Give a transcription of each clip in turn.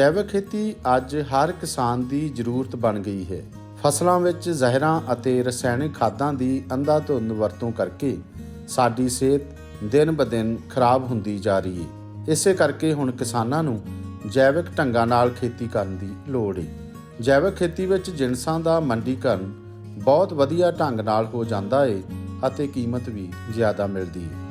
ਜੈਵਿਕ ਖੇਤੀ ਅੱਜ ਹਰ ਕਿਸਾਨ ਦੀ ਜ਼ਰੂਰਤ ਬਣ ਗਈ ਹੈ। ਫਸਲਾਂ ਵਿੱਚ ਜ਼ਹਿਰਾਂ ਅਤੇ ਰਸਾਇਣਿਕ ਖਾਦਾਂ ਦੀ ਅੰਧਾਧੁੰਦ ਵਰਤੋਂ ਕਰਕੇ ਸਾਡੀ ਸਿਹਤ ਦਿਨ-ਬਦਿਨ ਖਰਾਬ ਹੁੰਦੀ ਜਾ ਰਹੀ ਹੈ। ਇਸੇ ਕਰਕੇ ਹੁਣ ਕਿਸਾਨਾਂ ਨੂੰ ਜੈਵਿਕ ਢੰਗਾਂ ਨਾਲ ਖੇਤੀ ਕਰਨ ਦੀ ਲੋੜ ਹੈ। ਜੈਵਿਕ ਖੇਤੀ ਵਿੱਚ ਜਿਣਸਾਂ ਦਾ ਮੰਡੀਕਰਨ ਬਹੁਤ ਵਧੀਆ ਢੰਗ ਨਾਲ ਹੋ ਜਾਂਦਾ ਹੈ ਅਤੇ ਕੀਮਤ ਵੀ ਜ਼ਿਆਦਾ ਮਿਲਦੀ ਹੈ।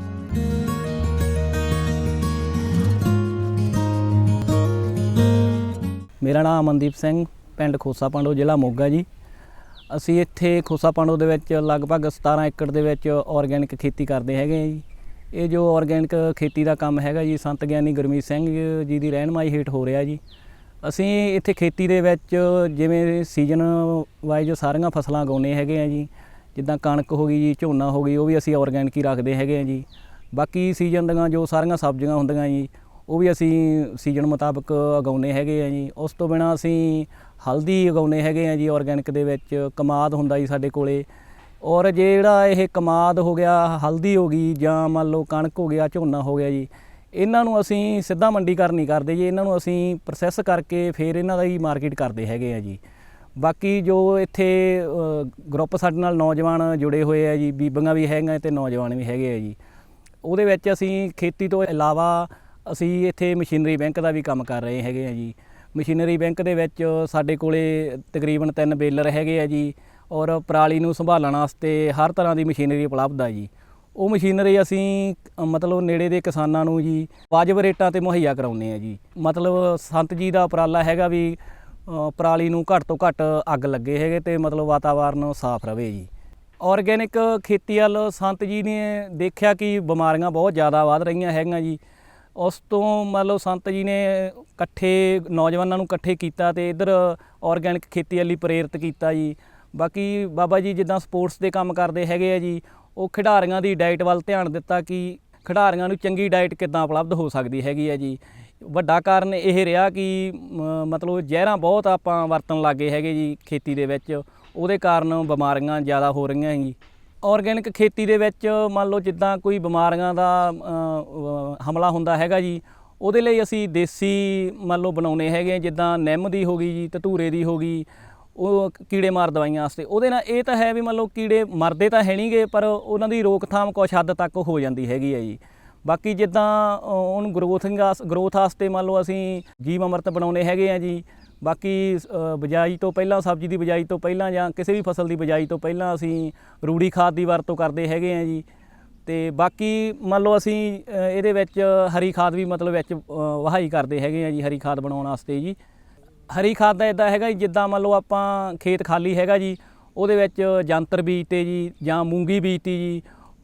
ਮੇਰਾ ਨਾਮ ਅਮਨਦੀਪ ਸਿੰਘ, ਪਿੰਡ ਖੋਸਾ ਪਾਂਡੋ, ਜ਼ਿਲ੍ਹਾ ਮੋਗਾ ਜੀ। ਅਸੀਂ ਇੱਥੇ ਖੋਸਾ ਪਾਂਡੋ ਦੇ ਵਿੱਚ ਲਗਭਗ 17 ਏਕੜ ਦੇ ਵਿੱਚ ਆਰਗੈਨਿਕ ਖੇਤੀ ਕਰਦੇ ਹੈਗੇ ਆ ਜੀ। ਇਹ ਜੋ ਆਰਗੈਨਿਕ ਖੇਤੀ ਦਾ ਕੰਮ ਹੈਗਾ ਜੀ, ਸੰਤ ਗਿਆਨੀ ਗੁਰਮੀਤ ਸਿੰਘ ਜੀ ਦੀ ਰਹਿਨਮਾਈ ਹੇਠ ਹੋ ਰਿਹਾ ਜੀ। ਅਸੀਂ ਇੱਥੇ ਖੇਤੀ ਦੇ ਵਿੱਚ ਜਿਵੇਂ ਸੀਜ਼ਨ ਵਾਈਜ਼ ਸਾਰੀਆਂ ਫਸਲਾਂ ਉਗਾਉਂਦੇ ਹੈਗੇ ਆ ਜੀ। ਜਿੱਦਾਂ ਕਣਕ ਹੋ ਗਈ ਜੀ, ਝੋਨਾ ਹੋ ਗਈ, ਉਹ ਵੀ ਅਸੀਂ ਆਰਗੈਨਿਕ ਹੀ ਰੱਖਦੇ ਹੈਗੇ ਆ ਜੀ। ਬਾਕੀ ਸੀਜ਼ਨ ਦੀਆਂ ਜੋ ਸਾਰੀਆਂ ਸਬਜ਼ੀਆਂ ਹੁੰਦੀਆਂ ਜੀ ਉਹ ਵੀ ਅਸੀਂ ਸੀਜ਼ਨ ਮੁਤਾਬਕ ਉਗਾਉਂਦੇ ਹੈਗੇ ਆ ਜੀ। ਉਸ ਤੋਂ ਬਿਨਾ ਅਸੀਂ ਹਲਦੀ ਉਗਾਉਂਦੇ ਹੈਗੇ ਆ ਜੀ ਆਰਗੈਨਿਕ ਦੇ ਵਿੱਚ। ਕਮਾਦ ਹੁੰਦਾ ਜੀ ਸਾਡੇ ਕੋਲੇ। ਔਰ ਜਿਹੜਾ ਇਹ ਕਮਾਦ ਹੋ ਗਿਆ, ਹਲਦੀ ਹੋ ਗਈ ਜਾਂ ਮੰਨ ਲਓ ਕਣਕ ਹੋ ਗਿਆ, ਝੋਨਾ ਹੋ ਗਿਆ ਜੀ, ਇਹਨਾਂ ਨੂੰ ਅਸੀਂ ਸਿੱਧਾ ਮੰਡੀਕਰਨ ਨਹੀਂ ਕਰਦੇ ਜੀ। ਇਹਨਾਂ ਨੂੰ ਅਸੀਂ ਪ੍ਰੋਸੈਸ ਕਰਕੇ ਫਿਰ ਇਹਨਾਂ ਦਾ ਹੀ ਮਾਰਕੀਟ ਕਰਦੇ ਹੈਗੇ ਆ ਜੀ। ਬਾਕੀ ਜੋ ਇੱਥੇ ਗਰੁੱਪ ਸਾਡੇ ਨਾਲ ਨੌਜਵਾਨ ਜੁੜੇ ਹੋਏ ਆ ਜੀ, ਬੀਬੀਆਂ ਵੀ ਹੈਗੀਆਂ ਤੇ ਨੌਜਵਾਨ ਵੀ ਹੈਗੇ ਆ ਜੀ। ਉਹਦੇ ਵਿੱਚ ਅਸੀਂ ਖੇਤੀ ਤੋਂ ਇਲਾਵਾ ਅਸੀਂ ਇੱਥੇ ਮਸ਼ੀਨਰੀ ਬੈਂਕ ਦਾ ਵੀ ਕੰਮ ਕਰ ਰਹੇ ਹੈਗੇ ਆ ਜੀ। ਮਸ਼ੀਨਰੀ ਬੈਂਕ ਦੇ ਵਿੱਚ ਸਾਡੇ ਕੋਲੇ ਤਕਰੀਬਨ ਤਿੰਨ ਬੇਲਰ ਹੈਗੇ ਆ ਜੀ ਔਰ ਪਰਾਲੀ ਨੂੰ ਸੰਭਾਲਣ ਵਾਸਤੇ ਹਰ ਤਰ੍ਹਾਂ ਦੀ ਮਸ਼ੀਨਰੀ ਉਪਲਬਧ ਆ ਜੀ। ਉਹ ਮਸ਼ੀਨਰੀ ਅਸੀਂ ਮਤਲਬ ਨੇੜੇ ਦੇ ਕਿਸਾਨਾਂ ਨੂੰ ਜੀ ਵਾਜਬ ਰੇਟਾਂ ਤੇ ਮੁਹੱਈਆ ਕਰਾਉਂਦੇ ਆ ਜੀ। ਮਤਲਬ ਸੰਤ ਜੀ ਦਾ ਉਪਰਾਲਾ ਹੈਗਾ ਵੀ ਪਰਾਲੀ ਨੂੰ ਘੱਟ ਤੋਂ ਘੱਟ ਅੱਗ ਲੱਗੇ ਹੈਗੇ ਤੇ ਮਤਲਬ ਵਾਤਾਵਰਨ ਸਾਫ਼ ਰਵੇ ਜੀ। ਆਰਗੈਨਿਕ ਖੇਤੀ ਵੱਲ ਸੰਤ ਜੀ ਨੇ ਦੇਖਿਆ ਕਿ ਬਿਮਾਰੀਆਂ ਬਹੁਤ ਜ਼ਿਆਦਾ ਵੱਧ ਰਹੀਆਂ ਹੈਗੀਆਂ ਜੀ। ਉਸ ਤੋਂ ਮੰਨ ਲਓ ਸੰਤ ਜੀ ਨੇ ਇਕੱਠੇ ਨੌਜਵਾਨਾਂ ਨੂੰ ਇਕੱਠੇ ਕੀਤਾ ਤੇ ਇਧਰ ਆਰਗੈਨਿਕ ਖੇਤੀ ਵਾਲੀ ਪ੍ਰੇਰਿਤ ਕੀਤਾ ਜੀ। ਬਾਕੀ ਬਾਬਾ ਜੀ ਜਿੱਦਾਂ ਸਪੋਰਟਸ ਦੇ ਕੰਮ ਕਰਦੇ ਹੈਗੇ ਆ ਜੀ, ਉਹ ਖਿਡਾਰੀਆਂ ਦੀ ਡਾਈਟ ਵੱਲ ਧਿਆਨ ਦਿੱਤਾ ਕਿ ਖਿਡਾਰੀਆਂ ਨੂੰ ਚੰਗੀ ਡਾਈਟ ਕਿੱਦਾਂ ਉਪਲਬਧ ਹੋ ਸਕਦੀ ਹੈਗੀ ਆ ਜੀ। ਵੱਡਾ ਕਾਰਨ ਇਹ ਰਿਹਾ ਕਿ ਮਤਲਬ ਜ਼ਹਿਰਾਂ ਬਹੁਤ ਆਪਾਂ ਵਰਤਣ ਲੱਗੇ ਹੈਗੇ ਜੀ ਖੇਤੀ ਦੇ ਵਿੱਚ, ਉਹਦੇ ਕਾਰਨ ਬਿਮਾਰੀਆਂ ਜ਼ਿਆਦਾ ਹੋ ਰਹੀਆਂ ਜੀ। ਆਰਗੈਨਿਕ ਖੇਤੀ ਦੇ ਵਿੱਚ ਮੰਨ ਲਓ ਜਿੱਦਾਂ ਕੋਈ ਬਿਮਾਰੀਆਂ ਦਾ ਹਮਲਾ ਹੁੰਦਾ ਹੈਗਾ ਜੀ ਉਹਦੇ ਲਈ ਅਸੀਂ ਦੇਸੀ ਮੰਨ ਲਓ ਬਣਾਉਣੇ ਹੈਗੇ ਜਿੱਦਾਂ ਨਿੰਮ ਦੀ ਹੋ ਗਈ ਜੀ ਧਤੂਰੇ ਦੀ ਹੋ ਗਈ ਉਹ ਕੀੜੇ ਮਾਰ ਦਵਾਈਆਂ ਵਾਸਤੇ। ਉਹਦੇ ਨਾਲ ਇਹ ਤਾਂ ਹੈ ਵੀ ਮੰਨ ਲਓ ਕੀੜੇ ਮਰਦੇ ਤਾਂ ਹੈ ਨਹੀਂਗੇ ਪਰ ਉਹਨਾਂ ਦੀ ਰੋਕਥਾਮ ਕੁਛ ਹੱਦ ਤੱਕ ਹੋ ਜਾਂਦੀ ਹੈਗੀ ਹੈ ਜੀ। ਬਾਕੀ ਜਿੱਦਾਂ ਅ, ਉਹਨੂੰ ਗਰੋਥਿੰਗ ਗਰੋਥ ਵਾਸਤੇ ਮੰਨ ਲਓ ਅਸੀਂ ਜੀਵ ਅਮਰਤ ਬਣਾਉਣੇ ਹੈਗੇ ਆ ਜੀ ਬਾਕੀ ਅ, ਬਿਜਾਈ ਤੋਂ ਪਹਿਲਾਂ ਸਬਜ਼ੀ ਦੀ ਬਿਜਾਈ ਤੋਂ ਪਹਿਲਾਂ ਜਾਂ ਕਿਸੇ ਵੀ ਫਸਲ ਦੀ ਬਿਜਾਈ ਤੋਂ ਪਹਿਲਾਂ ਅਸੀਂ ਰੂੜੀ ਖਾਦ ਦੀ ਵਰਤੋਂ ਕਰਦੇ ਹੈਗੇ ਆ ਜੀ। ਤੇ ਬਾਕੀ ਮੰਨ ਲਓ ਅਸੀਂ ਅ, ਇਹਦੇ ਵਿੱਚ ਹਰੀ ਖਾਦ ਵੀ ਮਤਲਬ ਵਿੱਚ ਅ, ਵਹਾਈ ਕਰਦੇ ਹੈਗੇ ਆ ਜੀ ਹਰੀ ਖਾਦ ਬਣਾਉਣ ਵਾਸਤੇ ਜੀ। ਹਰੀ ਖਾਦ ਦਾ ਇਦਾਂ ਹੈਗਾ ਜੀ ਜਿੱਦਾਂ ਮੰਨ ਲਓ ਆਪਾਂ ਖੇਤ ਖਾਲੀ ਹੈਗਾ ਜੀ ਉਹਦੇ ਵਿੱਚ ਜੰਤਰ ਬੀਜਤੇ ਜੀ ਜਾਂ ਮੂੰਗੀ ਬੀਜਤੀ ਜੀ।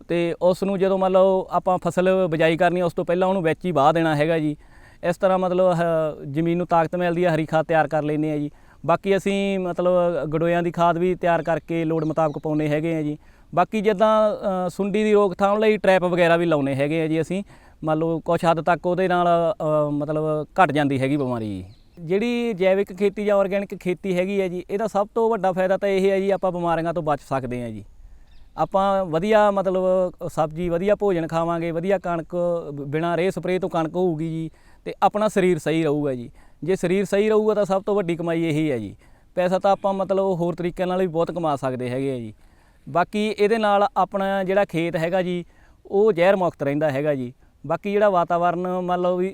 ਤੇ ਉਸ ਨੂੰ ਜਦੋਂ ਮੰਨ ਲਓ ਆਪਾਂ ਫਸਲ ਬਿਜਾਈ ਕਰਨੀ ਆ, ਉਸ ਤੋਂ ਪਹਿਲਾਂ ਉਹਨੂੰ ਵਿੱਚ ਹੀ ਵਾਹ ਦੇਣਾ ਹੈਗਾ ਜੀ। ਇਸ ਤਰ੍ਹਾਂ ਮਤਲਬ ਜ਼ਮੀਨ ਨੂੰ ਤਾਕਤ ਮਿਲਦੀ ਹੈ, ਹਰੀ ਖਾਦ ਤਿਆਰ ਕਰ ਲੈਂਦੇ ਆ ਜੀ। ਬਾਕੀ ਅਸੀਂ ਮਤਲਬ, ਗਡੋਇਆਂ ਦੀ ਖਾਦ ਵੀ ਤਿਆਰ ਕਰਕੇ ਲੋੜ ਮੁਤਾਬਕ ਪਾਉਂਦੇ ਹੈਗੇ ਆ ਜੀ। ਬਾਕੀ ਜਿੱਦਾਂ ਸੁੰਡੀ ਦੀ ਰੋਕਥਾਮ ਲਈ ਟ੍ਰੈਪ ਵਗੈਰਾ ਵੀ ਲਾਉਨੇ ਹੈਗੇ ਆ ਜੀ ਅਸੀਂ। ਮੰਨ ਲਓ, ਕੁਛ ਹੱਦ ਤੱਕ ਉਹਦੇ ਨਾਲ ਮਤਲਬ ਘਟ ਜਾਂਦੀ ਹੈਗੀ ਬਿਮਾਰੀ। ਜੀ ਜਿਹੜੀ ਜੈਵਿਕ ਖੇਤੀ ਜਾਂ ਆਰਗੈਨਿਕ ਖੇਤੀ ਹੈਗੀ ਹੈ ਜੀ, ਇਹਦਾ ਸਭ ਤੋਂ ਵੱਡਾ ਫਾਇਦਾ ਤਾਂ ਇਹ ਹੈ ਜੀ, ਆਪਾਂ ਬਿਮਾਰੀਆਂ ਤੋਂ ਬਚ ਸਕਦੇ ਹਾਂ ਜੀ। ਆਪਾਂ ਵਧੀਆ ਮਤਲਬ, ਸਬਜ਼ੀ, ਵਧੀਆ ਭੋਜਨ ਖਾਵਾਂਗੇ, ਵਧੀਆ ਕਣਕ, ਬਿਨਾਂ ਰੇਹ ਸਪਰੇਅ ਤੋਂ ਕਣਕ ਹੋਊਗੀ ਜੀ। ਤੇ ਆਪਣਾ ਸਰੀਰ ਸਹੀ ਰਹੂਗਾ ਜੀ। ਜੇ ਸਰੀਰ ਸਹੀ ਰਹੂਗਾ ਤਾਂ ਸਭ ਤੋਂ ਵੱਡੀ ਕਮਾਈ ਇਹੀ ਹੈ ਜੀ। ਪੈਸਾ ਤਾਂ ਆਪਾਂ ਮਤਲਬ ਹੋਰ ਤਰੀਕਿਆਂ ਨਾਲ ਵੀ ਬਹੁਤ ਕਮਾ ਸਕਦੇ ਹੈਗੇ ਆ ਜੀ। ਬਾਕੀ ਇਹਦੇ ਨਾਲ ਆਪਣਾ ਜਿਹੜਾ ਖੇਤ ਹੈਗਾ ਜੀ, ਉਹ ਜ਼ਹਿਰ ਮੁਕਤ ਰਹਿੰਦਾ ਹੈਗਾ ਜੀ। ਬਾਕੀ ਜਿਹੜਾ ਵਾਤਾਵਰਨ ਮੰਨ ਲਓ ਵੀ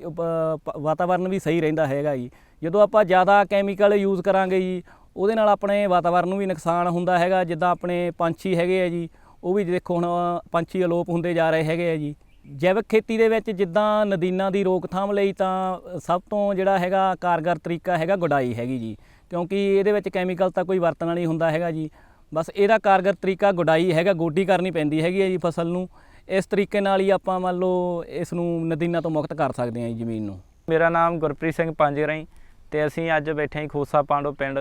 ਵਾਤਾਵਰਨ ਵੀ ਸਹੀ ਰਹਿੰਦਾ ਹੈਗਾ ਜੀ। ਜਦੋਂ ਆਪਾਂ ਜ਼ਿਆਦਾ ਕੈਮੀਕਲ ਯੂਜ਼ ਕਰਾਂਗੇ ਜੀ, ਉਹਦੇ ਨਾਲ ਆਪਣੇ ਵਾਤਾਵਰਨ ਨੂੰ ਵੀ ਨੁਕਸਾਨ ਹੁੰਦਾ ਹੈਗਾ। ਜਿੱਦਾਂ ਆਪਣੇ ਪੰਛੀ ਹੈਗੇ ਆ ਜੀ, ਉਹ ਵੀ ਦੇਖੋ ਹੁਣ ਪੰਛੀ ਅਲੋਪ ਹੁੰਦੇ ਜਾ ਰਹੇ ਹੈਗੇ ਆ ਜੀ। ਜੈਵਿਕ ਖੇਤੀ ਦੇ ਵਿੱਚ ਜਿੱਦਾਂ ਨਦੀਨਾਂ ਦੀ ਰੋਕਥਾਮ ਲਈ ਤਾਂ ਸਭ ਤੋਂ ਜਿਹੜਾ ਹੈਗਾ ਕਾਰਗਰ ਤਰੀਕਾ ਹੈਗਾ ਗੁਡਾਈ ਹੈਗੀ ਜੀ, ਕਿਉਂਕਿ ਇਹਦੇ ਵਿੱਚ ਕੈਮੀਕਲ ਤਾਂ ਕੋਈ ਵਰਤਣਾ ਨਹੀਂ ਹੁੰਦਾ ਹੈਗਾ ਜੀ। ਬਸ ਇਹਦਾ ਕਾਰਗਰ ਤਰੀਕਾ ਗੁਡਾਈ ਹੈਗਾ, ਗੋਡੀ ਕਰਨੀ ਪੈਂਦੀ ਹੈਗੀ ਹੈ ਜੀ ਫਸਲ ਨੂੰ। ਇਸ ਤਰੀਕੇ ਨਾਲ ਹੀ ਆਪਾਂ ਮੰਨ ਲਓ ਇਸ ਨੂੰ ਨਦੀਨਾਂ ਤੋਂ ਮੁਕਤ ਕਰ ਸਕਦੇ ਹਾਂ ਜੀ ਜ਼ਮੀਨ ਨੂੰ। ਮੇਰਾ ਨਾਮ ਗੁਰਪ੍ਰੀਤ ਸਿੰਘ ਪੰਜਰਾਈ ਤੇ ਅਸੀਂ ਅੱਜ ਬੈਠੇ ਹਾਂ ਖੋਸਾ ਪਾਂਡੋ ਪਿੰਡ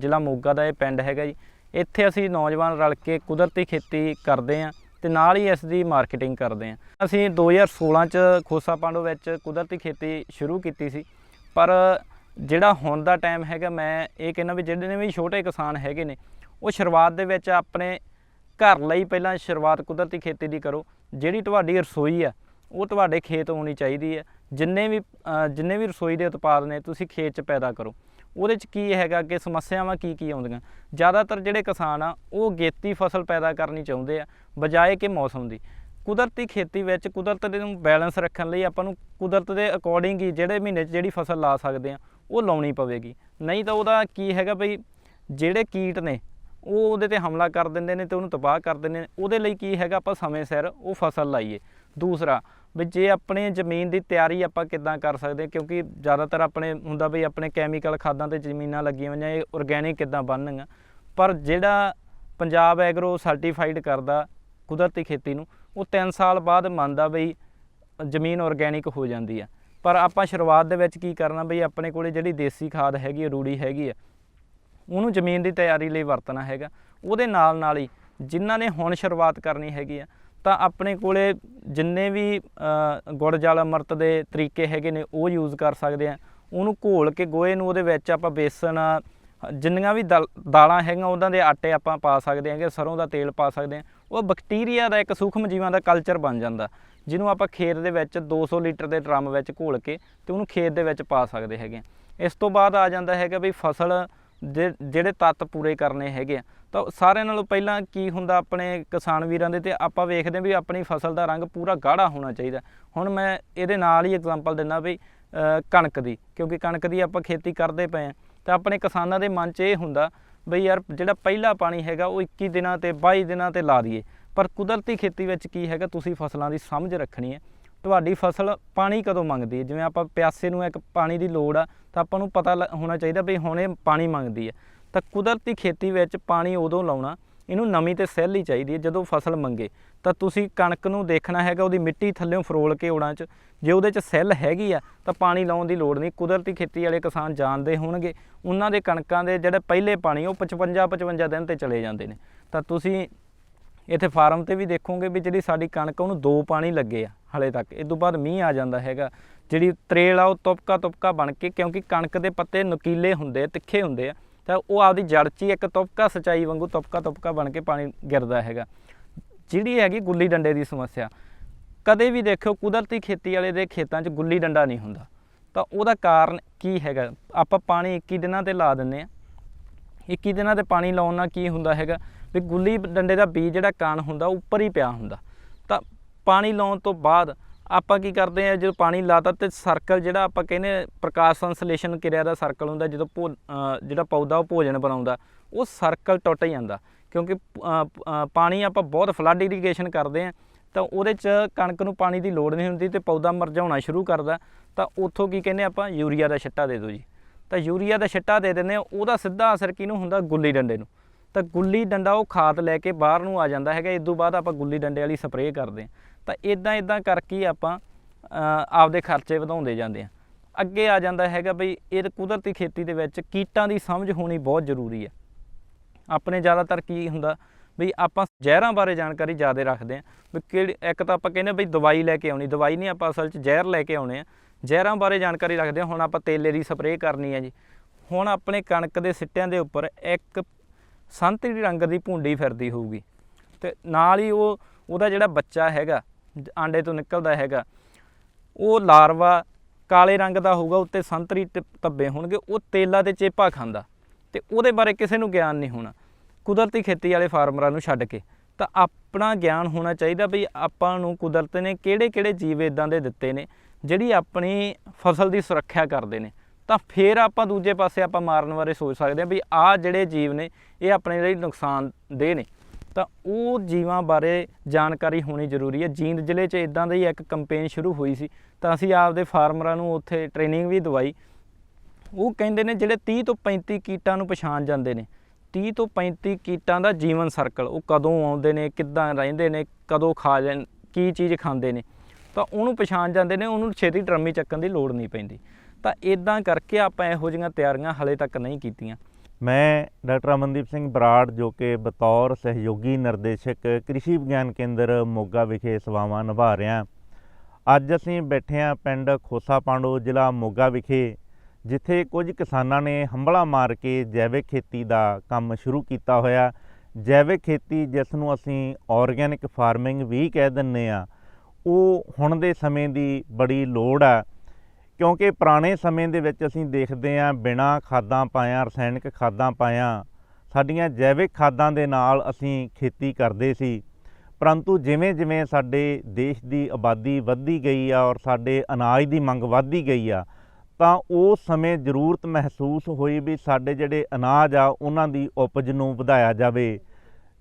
ਜ਼ਿਲ੍ਹਾ ਮੋਗਾ ਦਾ ਇਹ ਪਿੰਡ ਹੈਗਾ ਜੀ। ਇੱਥੇ ਅਸੀਂ ਨੌਜਵਾਨ ਰਲ ਕੇ ਕੁਦਰਤੀ ਖੇਤੀ ਕਰਦੇ ਹਾਂ। ਤੇ ਨਾਲ ਹੀ ਇਸ ਦੀ ਮਾਰਕੀਟਿੰਗ ਕਰਦੇ ਹਾਂ। ਅਸੀਂ 2016 ਚ ਖੋਸਾ ਪਾਂਡੋ ਵਿੱਚ ਕੁਦਰਤੀ ਖੇਤੀ ਸ਼ੁਰੂ ਕੀਤੀ ਸੀ। ਪਰ ਜਿਹੜਾ ਹੁਣ ਦਾ ਟਾਈਮ ਹੈਗਾ, ਮੈਂ ਇਹ ਕਹਿੰਦਾ ਵੀ ਜਿਹੜੇ ਵੀ ਛੋਟੇ ਕਿਸਾਨ ਹੈਗੇ ਨੇ, ਉਹ ਸ਼ੁਰੂਆਤ ਦੇ ਵਿੱਚ ਆਪਣੇ ਘਰ ਲਈ ਪਹਿਲਾਂ ਸ਼ੁਰੂਆਤ ਕੁਦਰਤੀ ਖੇਤੀ ਦੀ ਕਰੋ। ਜਿਹੜੀ ਤੁਹਾਡੀ ਰਸੋਈ ਆ, ਉਹ ਤੁਹਾਡੇ ਖੇਤ ਹੋਣੀ ਚਾਹੀਦੀ ਹੈ ਜਿੰਨੇ ਵੀ ਜਿੰਨੇ ਵੀ ਰਸੋਈ ਦੇ ਉਤਪਾਦ ਨੇ, ਤੁਸੀਂ ਖੇਤ 'ਚ ਪੈਦਾ ਕਰੋ। ਉਹਦੇ 'ਚ ਕੀ ਹੈਗਾ ਕਿ ਸਮੱਸਿਆਵਾਂ ਕੀ ਕੀ ਆਉਂਦੀਆਂ? ਜ਼ਿਆਦਾਤਰ ਜਿਹੜੇ ਕਿਸਾਨ ਆ, ਉਹ ਗੇਤੀ ਫਸਲ ਪੈਦਾ ਕਰਨੀ ਚਾਹੁੰਦੇ ਆ, ਬਜਾਏ ਕਿ ਮੌਸਮ ਦੀ। ਕੁਦਰਤੀ ਖੇਤੀ ਵਿੱਚ ਕੁਦਰਤ ਦੇ ਨੂੰ ਬੈਲੈਂਸ ਰੱਖਣ ਲਈ ਆਪਾਂ ਨੂੰ ਕੁਦਰਤ ਦੇ ਅਕੋਰਡਿੰਗ ਹੀ ਜਿਹੜੇ ਮਹੀਨੇ 'ਚ ਜਿਹੜੀ ਫਸਲ ਲਾ ਸਕਦੇ ਆ, ਉਹ ਲਾਉਣੀ ਪਵੇਗੀ। ਨਹੀਂ ਤਾਂ ਉਹਦਾ ਕੀ ਹੈਗਾ ਬਈ, ਜਿਹੜੇ ਕੀਟ ਨੇ, ਉਹ ਉਹਦੇ ਤੇ ਹਮਲਾ ਕਰ ਦਿੰਦੇ ਨੇ ਤੇ ਉਹਨੂੰ ਤਬਾਹ ਕਰ ਦਿੰਦੇ ਨੇ, ਉਹਦੇ ਲਈ ਕੀ ਹੈਗਾ ਆਪਾਂ ਸਮੇਂ ਸਿਰ ਉਹ ਫਸਲ ਲਾਈਏ। ਦੂਸਰਾ ਵੀ ਜੇ ਆਪਣੇ ਜ਼ਮੀਨ ਦੀ ਤਿਆਰੀ ਆਪਾਂ ਕਿੱਦਾਂ ਕਰ ਸਕਦੇ ਕਿਉਂਕਿ ਜ਼ਿਆਦਾਤਰ ਆਪਣੇ ਹੁੰਦਾ ਵੀ ਆਪਣੇ ਕੈਮੀਕਲ ਖਾਦਾਂ ਤੇ ਜ਼ਮੀਨਾਂ ਲੱਗੀਆਂ ਹੋਈਆਂ ਇਹ ਆਰਗੈਨਿਕ ਕਿੱਦਾਂ ਬਣਨਗੀਆਂ? ਪਰ ਜਿਹੜਾ ਪੰਜਾਬ ਐਗਰੋ ਸਰਟੀਫਾਈਡ ਕਰਦਾ ਕੁਦਰਤੀ ਖੇਤੀ ਨੂੰ ਉਹ 3 ਸਾਲ ਬਾਅਦ ਮੰਨਦਾ ਬਈ ਜ਼ਮੀਨ ਆਰਗੈਨਿਕ ਹੋ ਜਾਂਦੀ ਆ। ਪਰ ਆਪਾਂ ਸ਼ੁਰੂਆਤ ਦੇ ਵਿੱਚ ਕੀ ਕਰਨਾ ਬਈ ਆਪਣੇ ਕੋਲੇ ਜਿਹੜੀ ਦੇਸੀ ਖਾਦ ਹੈਗੀ ਆ, ਰੂੜੀ ਹੈਗੀ ਆ ਉਹਨੂੰ ਜ਼ਮੀਨ ਦੀ ਤਿਆਰੀ ਲਈ ਵਰਤਣਾ ਹੈਗਾ। ਉਹਦੇ ਨਾਲ ਨਾਲ ਹੀ ਜਿਨ੍ਹਾਂ ਨੇ ਹੁਣ ਸ਼ੁਰੂਆਤ ਕਰਨੀ ਹੈਗੀ ਆ ਤਾਂ ਆਪਣੇ ਕੋਲੇ ਜਿੰਨੇ ਵੀ ਗੁੜ ਜਲ ਅੰਮ੍ਰਿਤ ਦੇ ਤਰੀਕੇ ਹੈਗੇ ਨੇ, ਉਹ ਯੂਜ਼ ਕਰ ਸਕਦੇ ਆ। ਉਹਨੂੰ ਘੋਲ ਕੇ ਗੋਹੇ ਨੂੰ ਉਹਦੇ ਵਿੱਚ ਆਪਾਂ ਬੇਸਣ ਜਿੰਨੀਆਂ ਵੀ ਦਲ- ਦਾਲਾਂ ਹੈਗੀਆਂ ਉਹਨਾਂ ਦੇ ਆਟੇ ਆਪਾਂ ਪਾ ਸਕਦੇ ਹਾਂਗੇ, ਸਰੋਂ ਦਾ ਤੇਲ ਪਾ ਸਕਦੇ ਹਾਂ ਉਹ ਬੈਕਟੀਰੀਆ ਦਾ ਇੱਕ ਸੂਖਮ ਜੀਵਾਂ ਦਾ ਕਲਚਰ ਬਣ ਜਾਂਦਾ। ਜਿਹਨੂੰ ਆਪਾਂ ਖੇਤ ਦੇ ਵਿੱਚ 200 ਲੀਟਰ ਦੇ ਡਰਮ ਵਿੱਚ ਘੋਲ ਕੇ ਤੇ ਉਹਨੂੰ ਖੇਤ ਦੇ ਵਿੱਚ ਪਾ ਸਕਦੇ ਹੈਗੇ ਇਸ ਤੋਂ ਬਾਅਦ ਆ ਜਾਂਦਾ ਹੈਗਾ ਵੀ ਫਸਲ ਜਿਹੜੇ ਤੱਤ ਪੂਰੇ ਕਰਨੇ ਹੈਗੇ ਆ, ਤਾਂ ਸਾਰਿਆਂ ਨਾਲੋਂ ਪਹਿਲਾਂ ਕੀ ਹੁੰਦਾ ਆਪਣੇ ਕਿਸਾਨ ਵੀਰਾਂ ਦੇ, ਤੇ ਆਪਾਂ ਵੇਖਦੇ ਹਾਂ ਵੀ ਆਪਣੀ ਫਸਲ ਦਾ ਰੰਗ ਪੂਰਾ ਗਾੜਾ ਹੋਣਾ ਚਾਹੀਦਾ। ਹੁਣ ਮੈਂ ਇਹਦੇ ਨਾਲ ਹੀ ਐਗਜ਼ਾਮਪਲ ਦਿੰਦਾ ਵੀ ਕਣਕ ਦੀ, ਕਿਉਂਕਿ ਕਣਕ ਦੀ ਆਪਾਂ ਖੇਤੀ ਕਰਦੇ ਪਏ ਆ ਤਾਂ ਆਪਣੇ ਕਿਸਾਨਾਂ ਦੇ ਮਨ 'ਚ ਇਹ ਹੁੰਦਾ ਬਈ ਯਾਰ ਜਿਹੜਾ ਪਹਿਲਾ ਪਾਣੀ ਹੈਗਾ, ਉਹ 21 ਦਿਨਾਂ ਤੇ 22 ਦਿਨਾਂ ਤੇ ਲਾ ਦਈਏ। ਪਰ ਕੁਦਰਤੀ ਖੇਤੀ ਵਿੱਚ ਕੀ ਹੈਗਾ, ਤੁਸੀਂ ਫਸਲਾਂ ਦੀ ਸਮਝ ਰੱਖਣੀ ਹੈ। ਤੁਹਾਡੀ ਫਸਲ ਪਾਣੀ ਕਦੋਂ ਮੰਗਦੀ ਹੈ? ਜਿਵੇਂ ਆਪਾਂ ਪਿਆਸੇ ਨੂੰ ਇੱਕ ਪਾਣੀ ਦੀ ਲੋੜ ਆ, ਤਾਂ ਆਪਾਂ ਨੂੰ ਪਤਾ ਲ- ਹੋਣਾ ਚਾਹੀਦਾ ਵੀ ਹੁਣ ਇਹ ਪਾਣੀ ਮੰਗਦੀ ਹੈ। ਤਾਂ ਕੁਦਰਤੀ ਖੇਤੀ ਵਿੱਚ ਪਾਣੀ ਉਦੋਂ ਲਾਉਣਾ, ਇਹਨੂੰ ਨਮੀ ਤੇ ਸੈੱਲ ਹੀ ਚਾਹੀਦੀ ਹੈ ਜਦੋਂ ਫਸਲ ਮੰਗੇ। ਤਾਂ ਤੁਸੀਂ ਕਣਕ ਨੂੰ ਦੇਖਣਾ ਹੈਗਾ, ਉਹਦੀ ਮਿੱਟੀ ਥੱਲੇੋਂ ਫਰੋਲ ਕੇ ਉੜਾਂ 'ਚ। ਜੇ ਉਹਦੇ 'ਚ ਸੈੱਲ ਹੈਗੀ ਆ, ਤਾਂ ਪਾਣੀ ਲਾਉਣ ਦੀ ਲੋੜ ਨਹੀਂ। ਕੁਦਰਤੀ ਖੇਤੀ ਵਾਲੇ ਕਿਸਾਨ ਜਾਣਦੇ ਹੋਣਗੇ। ਉਹਨਾਂ ਦੇ ਕਣਕਾਂ ਦੇ ਜਿਹੜੇ ਪਹਿਲੇ ਪਾਣੀ, ਉਹ 55 55 ਦਿਨ ਤੇ ਚਲੇ ਜਾਂਦੇ ਨੇ। ਤਾਂ ਤੁਸੀਂ ਇੱਥੇ ਫਾਰਮ ਤੇ ਵੀ ਦੇਖੋਗੇ ਵੀ ਜਿਹੜੀ ਸਾਡੀ ਕਣਕ ਉਹਨੂੰ ਦੋ ਪਾਣੀ ਲੱਗੇ ਆ ਹਲੇ ਤੱਕ। ਇਹ ਤੋਂ ਬਾਅਦ ਮੀਂਹ ਆ ਜਾਂਦਾ ਹੈਗਾ। ਜਿਹੜੀ ਤਰੇਲ ਆ, ਉਹ ਤੁਪਕਾ ਤੁਪਕਾ ਬਣ ਕੇ, ਕਿਉਂਕਿ ਕਣਕ ਦੇ ਪੱਤੇ ਨੁਕੀਲੇ ਹੁੰਦੇ ਤਿੱਖੇ ਹੁੰਦੇ ਆ, ਤਾਂ ਉਹ ਆਪਦੀ ਜੜ 'ਚ ਇੱਕ ਤੁਪਕਾ, ਸਚਾਈ ਵਾਂਗੂ ਤੁਪਕਾ ਤੁਪਕਾ ਬਣ ਕੇ ਪਾਣੀ ਗਿਰਦਾ ਹੈਗਾ। ਜਿਹੜੀ ਹੈਗੀ ਗੁੱਲੀ ਡੰਡੇ ਦੀ ਸਮੱਸਿਆ, ਕਦੇ ਵੀ ਦੇਖਿਓ ਕੁਦਰਤੀ ਖੇਤੀ ਵਾਲੇ ਦੇ ਖੇਤਾਂ 'ਚ ਗੁੱਲੀ ਡੰਡਾ ਨਹੀਂ ਹੁੰਦਾ। ਤਾਂ ਉਹਦਾ ਕਾਰਨ ਕੀ ਹੈਗਾ? ਆਪਾਂ ਪਾਣੀ 21 ਦਿਨਾਂ ਤੇ ਲਾ ਦਿੰਨੇ ਆ। 21 ਦਿਨਾਂ ਤੇ ਪਾਣੀ ਲਾਉਣ ਨਾਲ ਕੀ ਹੁੰਦਾ ਹੈਗਾ? ਵੀ ਗੁੱਲੀ ਡੰਡੇ ਦਾ ਬੀਜ ਜਿਹੜਾ ਕਾਣ ਹੁੰਦਾ ਉੱਪਰ ਹੀ ਪਿਆ ਹੁੰਦਾ। ਤਾਂ ਪਾਣੀ ਲਾਉਣ ਤੋਂ ਬਾਅਦ ਆਪਾਂ ਕੀ ਕਰਦੇ ਆ ਜਦੋਂ ਪਾਣੀ ਲਾਤਾ ਤੇ ਸਰਕਲ ਜਿਹੜਾ ਆਪਾਂ ਕਹਿੰਦੇ ਪ੍ਰਕਾਸ਼ ਸੰਸਲੇਸ਼ਨ ਕਿਰਿਆ ਦਾ ਸਰਕਲ ਹੁੰਦਾ, ਜਦੋਂ ਭੋ- ਜਿਹੜਾ ਪੌਦਾ ਉਹ ਭੋਜਨ ਬਣਾਉਂਦਾ, ਉਹ ਸਰਕਲ ਟੁੱਟ ਜਾਂਦਾ। ਕਿਉਂਕਿ ਪਾਣੀ ਆਪਾਂ ਬਹੁਤ ਫਲੱਡ ਇਰੀਗੇਸ਼ਨ ਕਰਦੇ ਆ ਤਾਂ ਉਹਦੇ ਚ ਕਣਕ ਨੂੰ ਪਾਣੀ ਦੀ ਲੋੜ ਨਹੀਂ ਹੁੰਦੀ ਤੇ ਪੌਦਾ ਮਰਝਾਉਣਾ ਸ਼ੁਰੂ ਕਰਦਾ। ਤਾਂ ਉੱਥੋਂ ਕੀ ਕਹਿੰਦੇ ਆਪਾਂ, ਯੂਰੀਆ ਦਾ ਛਿੱਟਾ ਦੇ ਦਿਓ ਜੀ। ਤਾਂ ਯੂਰੀਆ ਦਾ ਛਿੱਟਾ ਦੇ ਦਿੰਦੇ ਆ ਉਹਦਾ ਸਿੱਧਾ ਅਸਰ ਕਿਹਨੂੰ ਹੁੰਦਾ? ਗੁੱਲੀ ਡੰਡੇ ਨੂੰ। ਤਾਂ ਗੁੱਲੀ ਡੰਡਾ ਉਹ ਖਾਦ ਲੈ ਕੇ ਬਾਹਰ ਨੂੰ ਆ ਜਾਂਦਾ ਹੈਗਾ, ਇਸ ਤੋਂ ਬਾਅਦ ਆਪਾਂ ਗੁੱਲੀ ਡੰਡੇ ਵਾਲੀ ਸਪਰੇਅ ਕਰਦੇ ਹਾਂ। ਤਾਂ ਇਦਾਂ ਇਦਾਂ ਕਰਕੇ ਆਪਾਂ ਆਪਦੇ ਖਰਚੇ ਵਧਾਉਂਦੇ ਜਾਂਦੇ ਆ ਅੱਗੇ ਆ ਜਾਂਦਾ ਹੈਗਾ ਬਈ, ਇਹ ਕੁਦਰਤੀ ਖੇਤੀ ਦੇ ਵਿੱਚ ਕੀਟਾਂ ਦੀ ਸਮਝ ਹੋਣੀ ਬਹੁਤ ਜ਼ਰੂਰੀ ਹੈ। ਆਪਣੇ ਜ਼ਿਆਦਾਤਰ ਕੀ ਹੁੰਦਾ ਵੀ ਆਪਾਂ ਜ਼ਹਿਰਾਂ ਬਾਰੇ ਜਾਣਕਾਰੀ ਜ਼ਿਆਦਾ ਰੱਖਦੇ ਆ ਵੀ ਕਿਹੜੀ, ਇੱਕ ਤਾਂ ਆਪਾਂ ਕਹਿੰਦੇ ਬਈ ਦਵਾਈ ਲੈ ਕੇ ਆਉਣੀ, ਦਵਾਈ ਨਹੀਂ ਆਪਾਂ ਅਸਲ 'ਚ ਜ਼ਹਿਰ ਲੈ ਕੇ ਆਉਣੇ ਆ ਜ਼ਹਿਰਾਂ ਬਾਰੇ ਜਾਣਕਾਰੀ ਰੱਖਦੇ ਆ ਹੁਣ ਆਪਾਂ ਤੇਲੇ ਦੀ ਸਪਰੇਅ ਕਰਨੀ ਹੈ ਜੀ। ਹੁਣ ਆਪਣੇ ਕਣਕ ਦੇ ਸਿੱਟਿਆਂ ਦੇ ਉੱਪਰ ਇੱਕ ਸੰਤਰੀ ਰੰਗ ਦੀ ਭੁੰਡੀ ਫਿਰਦੀ ਹੋਊਗੀ ਤੇ ਨਾਲ ਹੀ ਉਹ, ਉਹਦਾ ਜਿਹੜਾ ਬੱਚਾ ਹੈਗਾ ਜ- ਆਂਡੇ ਤੋਂ ਨਿਕਲਦਾ ਹੈਗਾ, ਉਹ ਲਾਰਵਾ ਕਾਲੇ ਰੰਗ ਦਾ ਹੋਊਗਾ, ਉੱਤੇ ਸੰਤਰੀ ਟ- ਧੱਬੇ ਹੋਣਗੇ, ਉਹ ਤੇਲਾ ਤੇ ਚੇਪਾ ਖਾਂਦਾ। ਤੇ ਉਹਦੇ ਬਾਰੇ ਕਿਸੇ ਨੂੰ ਗਿਆਨ ਨਹੀਂ ਹੋਣਾ। ਕੁਦਰਤੀ ਖੇਤੀ ਵਾਲੇ ਫਾਰਮਰਾਂ ਨੂੰ ਛੱਡ ਕੇ। ਤਾਂ ਆਪਣਾ ਗਿਆਨ ਹੋਣਾ ਚਾਹੀਦਾ ਵੀ ਆਪਾਂ ਨੂੰ ਕੁਦਰਤ ਨੇ ਕਿਹੜੇ ਕਿਹੜੇ ਜੀਵ ਇਦਾਂ ਦੇ ਦਿੱਤੇ ਨੇ, ਜਿਹੜੀ ਆਪਣੀ ਫਸਲ ਦੀ ਸੁਰੱਖਿਆ ਕਰਦੇ ਨੇ। ਤਾਂ ਫਿਰ ਆਪਾਂ ਦੂਜੇ ਪਾਸੇ ਆਪਾਂ ਮਾਰਨ ਬਾਰੇ ਸੋਚ ਸਕਦੇ ਹਾਂ ਵੀ ਆਹ ਜਿਹੜੇ ਜੀਵ ਨੇ, ਇਹ ਆਪਣੇ ਲਈ ਨੁਕਸਾਨਦੇਹ ਨੇ। ਤਾਂ ਉਹ ਜੀਵਾਂ ਬਾਰੇ ਜਾਣਕਾਰੀ ਹੋਣੀ ਜ਼ਰੂਰੀ ਹੈ। ਜੀਂਦ ਜ਼ਿਲ੍ਹੇ 'ਚ ਇਦਾਂ ਦੀ ਇੱਕ ਕੈਂਪੇਨ ਸ਼ੁਰੂ ਹੋਈ ਸੀ। ਤਾਂ ਅਸੀਂ ਆਪਦੇ ਫਾਰਮਰਾਂ ਨੂੰ ਉੱਥੇ ਟ੍ਰੇਨਿੰਗ ਵੀ ਦਵਾਈ। ਉਹ ਕਹਿੰਦੇ ਨੇ ਜਿਹੜੇ 30 ਤੋਂ 35 ਕੀਟਾਂ ਨੂੰ ਪਛਾਣ ਜਾਂਦੇ ਨੇ 30 ਤੋਂ 35 ਕੀਟਾਂ ਦਾ ਜੀਵਨ ਸਰਕਲ ਉਹ ਕਦੋਂ ਆਉਂਦੇ ਨੇ, ਕਿੱਦਾਂ ਰਹਿੰਦੇ ਨੇ, ਕਦੋਂ ਖਾ ਲੈਣ ਕੀ ਚੀਜ਼ ਖਾਂਦੇ ਨੇ। ਤਾਂ ਉਹਨੂੰ ਪਛਾਣ ਜਾਂਦੇ ਨੇ, ਉਹਨੂੰ ਛੇਤੀ ਡਰਮੀ ਚੱਕਣ ਦੀ ਲੋੜ ਨਹੀਂ ਪੈਂਦੀ। ਤਾਂ ਇਦਾਂ ਕਰਕੇ ਆਪਾਂ ਇਹੋ ਜਿਹੀਆਂ ਤਿਆਰੀਆਂ ਹਲੇ ਤੱਕ ਨਹੀਂ ਕੀਤੀਆਂ। ਮੈਂ ਡਾਕਟਰ ਅਮਨਦੀਪ ਸਿੰਘ ਬਰਾੜ, ਜੋ ਕਿ ਬਤੌਰ ਸਹਿਯੋਗੀ ਨਿਰਦੇਸ਼ਕ, ਕ੍ਰਿਸ਼ੀ ਵਿਗਿਆਨ ਕੇਂਦਰ ਮੋਗਾ ਵਿਖੇ ਸੇਵਾਵਾਂ ਨਿਭਾ ਰਿਹਾ ਅੱਜ ਅਸੀਂ ਬੈਠੇ ਹਾਂ ਪਿੰਡ ਖੋਸਾ ਪਾਂਡੋ ਜ਼ਿਲ੍ਹਾ ਮੋਗਾ ਵਿਖੇ, ਜਿੱਥੇ ਕੁਝ ਕਿਸਾਨਾਂ ਨੇ ਹੰਬਲਾ ਮਾਰ ਕੇ ਜੈਵਿਕ ਖੇਤੀ ਦਾ ਕੰਮ ਸ਼ੁਰੂ ਕੀਤਾ ਹੋਇਆ। ਜੈਵਿਕ ਖੇਤੀ, ਜਿਸ ਨੂੰ ਅਸੀਂ ਆਰਗੈਨਿਕ ਫਾਰਮਿੰਗ ਵੀ ਕਹਿ ਦਿੰਨੇ ਆ ਉਹ ਹੁਣ ਦੇ ਸਮੇਂ ਦੀ ਬੜੀ ਲੋੜ ਆ। ਕਿਉਂਕਿ ਪੁਰਾਣੇ ਸਮੇਂ ਦੇ ਵਿੱਚ ਅਸੀਂ ਦੇਖਦੇ ਹਾਂ ਬਿਨਾਂ ਖਾਦਾਂ ਪਾਇਆਂ, ਰਸਾਇਣਿਕ ਖਾਦਾਂ ਪਾਇਆ, ਸਾਡੀਆਂ ਜੈਵਿਕ ਖਾਦਾਂ ਦੇ ਨਾਲ ਅਸੀਂ ਖੇਤੀ ਕਰਦੇ ਸੀ। ਪਰੰਤੂ ਜਿਵੇਂ ਜਿਵੇਂ ਸਾਡੇ ਦੇਸ਼ ਦੀ ਆਬਾਦੀ ਵੱਧਦੀ ਗਈ ਆ ਔਰ ਸਾਡੇ ਅਨਾਜ ਦੀ ਮੰਗ ਵੱਧਦੀ ਗਈ ਆ, ਤਾਂ ਉਸ ਸਮੇਂ ਜ਼ਰੂਰਤ ਮਹਿਸੂਸ ਹੋਈ ਵੀ ਸਾਡੇ ਜਿਹੜੇ ਅਨਾਜ ਆ, ਉਹਨਾਂ ਦੀ ਉਪਜ ਨੂੰ ਵਧਾਇਆ ਜਾਵੇ।